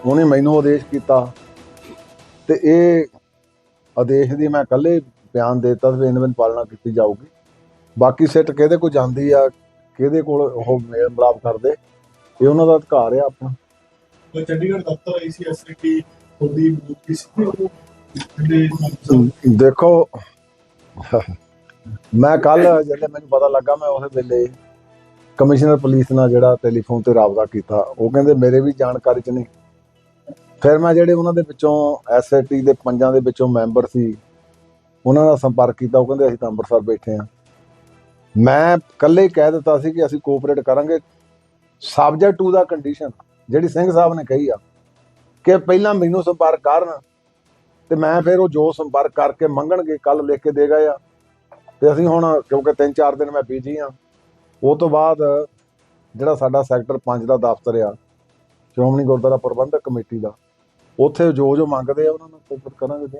ਉਹਨੇ ਮੈਨੂੰ ਆਦੇਸ਼ ਕੀਤਾ। ਤੇ ਇਹ ਆਦੇਸ਼ ਦੀ ਮੈਂ ਇਕੱਲੇ ਬਿਆਨ ਦੇਤਾ ਤੇ ਇਹਨਾਂ ਦੀ ਪਾਲਣਾ ਕੀਤੀ ਜਾਊਗੀ। ਬਾਕੀ ਸਿੱਟ ਕਿਹਦੇ ਕੋਲ ਜਾਂਦੀ ਆ ਕਿਹਦੇ ਕੋਲ ਉਹ ਮੇਲ ਮਿਲਾਪ ਕਰਦੇ ਇਹ ਉਹਨਾਂ ਦਾ ਅਧਿਕਾਰ ਆ ਆਪਣਾ। ਦੇਖੋ ਮੈਂ ਕੱਲ ਜਦੋਂ ਮੈਨੂੰ ਪਤਾ ਲੱਗਾ ਮੈਂ ਉਸ ਵੇਲੇ ਕਮਿਸ਼ਨਰ ਪੁਲਿਸ ਨਾਲ ਜਿਹੜਾ ਟੈਲੀਫੋਨ ਤੇ ਰਾਬਤਾ ਕੀਤਾ ਉਹ ਕਹਿੰਦੇ ਮੇਰੇ ਵੀ ਜਾਣਕਾਰੀ ਚ ਨਹੀਂ। ਫਿਰ ਮੈਂ ਜਿਹੜੇ ਉਹਨਾਂ ਦੇ ਵਿੱਚੋਂ ਐਸਆਈਟੀ ਦੇ ਪੰਜਾਂ ਦੇ ਵਿੱਚੋਂ ਮੈਂਬਰ ਸੀ, ਉਹਨਾਂ ਨਾਲ ਸੰਪਰਕ ਕੀਤਾ, ਉਹ ਕਹਿੰਦੇ ਅਸੀਂ ਤਾਂ ਅੰਮ੍ਰਿਤਸਰ ਬੈਠੇ ਆ ਮੈਂ ਇਕੱਲੇ ਹੀ ਕਹਿ ਦਿੱਤਾ ਸੀ ਕਿ ਅਸੀਂ ਕੋਆਪਰੇਟ ਕਰਾਂਗੇ। ਸਬਜੈਕਟ ਟੂ ਦਾ ਕੰਡੀਸ਼ਨ ਜਿਹੜੀ ਸਿੰਘ ਸਾਹਿਬ ਨੇ ਕਹੀ ਆ, ਕਿ ਪਹਿਲਾਂ ਮੈਨੂੰ ਸੰਪਰਕ ਕਰਨ ਤੇ ਮੈਂ ਫਿਰ ਉਹ ਜੋ ਸੰਪਰਕ ਕਰਕੇ ਮੰਗਣਗੇ ਕੱਲ ਲਿਖ ਕੇ ਦੇ ਗਏ ਆ। ਤੇ ਅਸੀਂ ਹੁਣ ਕਿਉਂਕਿ 3-4 ਦਿਨ ਮੈਂ ਬੀਜੀ ਆ ਉਹ ਤੋਂ ਬਾਅਦ ਜਿਹੜਾ ਸਾਡਾ ਸੈਕਟਰ 5 ਦਾ ਦਫ਼ਤਰ ਆ, ਸ਼੍ਰੋਮਣੀ ਗੁਰਦੁਆਰਾ ਪ੍ਰਬੰਧਕ ਕਮੇਟੀ ਦਾ ਉੱਥੇ ਜੋ ਜੋ ਮੰਗਦੇ ਆ ਉਹਨਾਂ ਨੂੰ ਕੋਪਰ ਕਰਾਂਗੇ।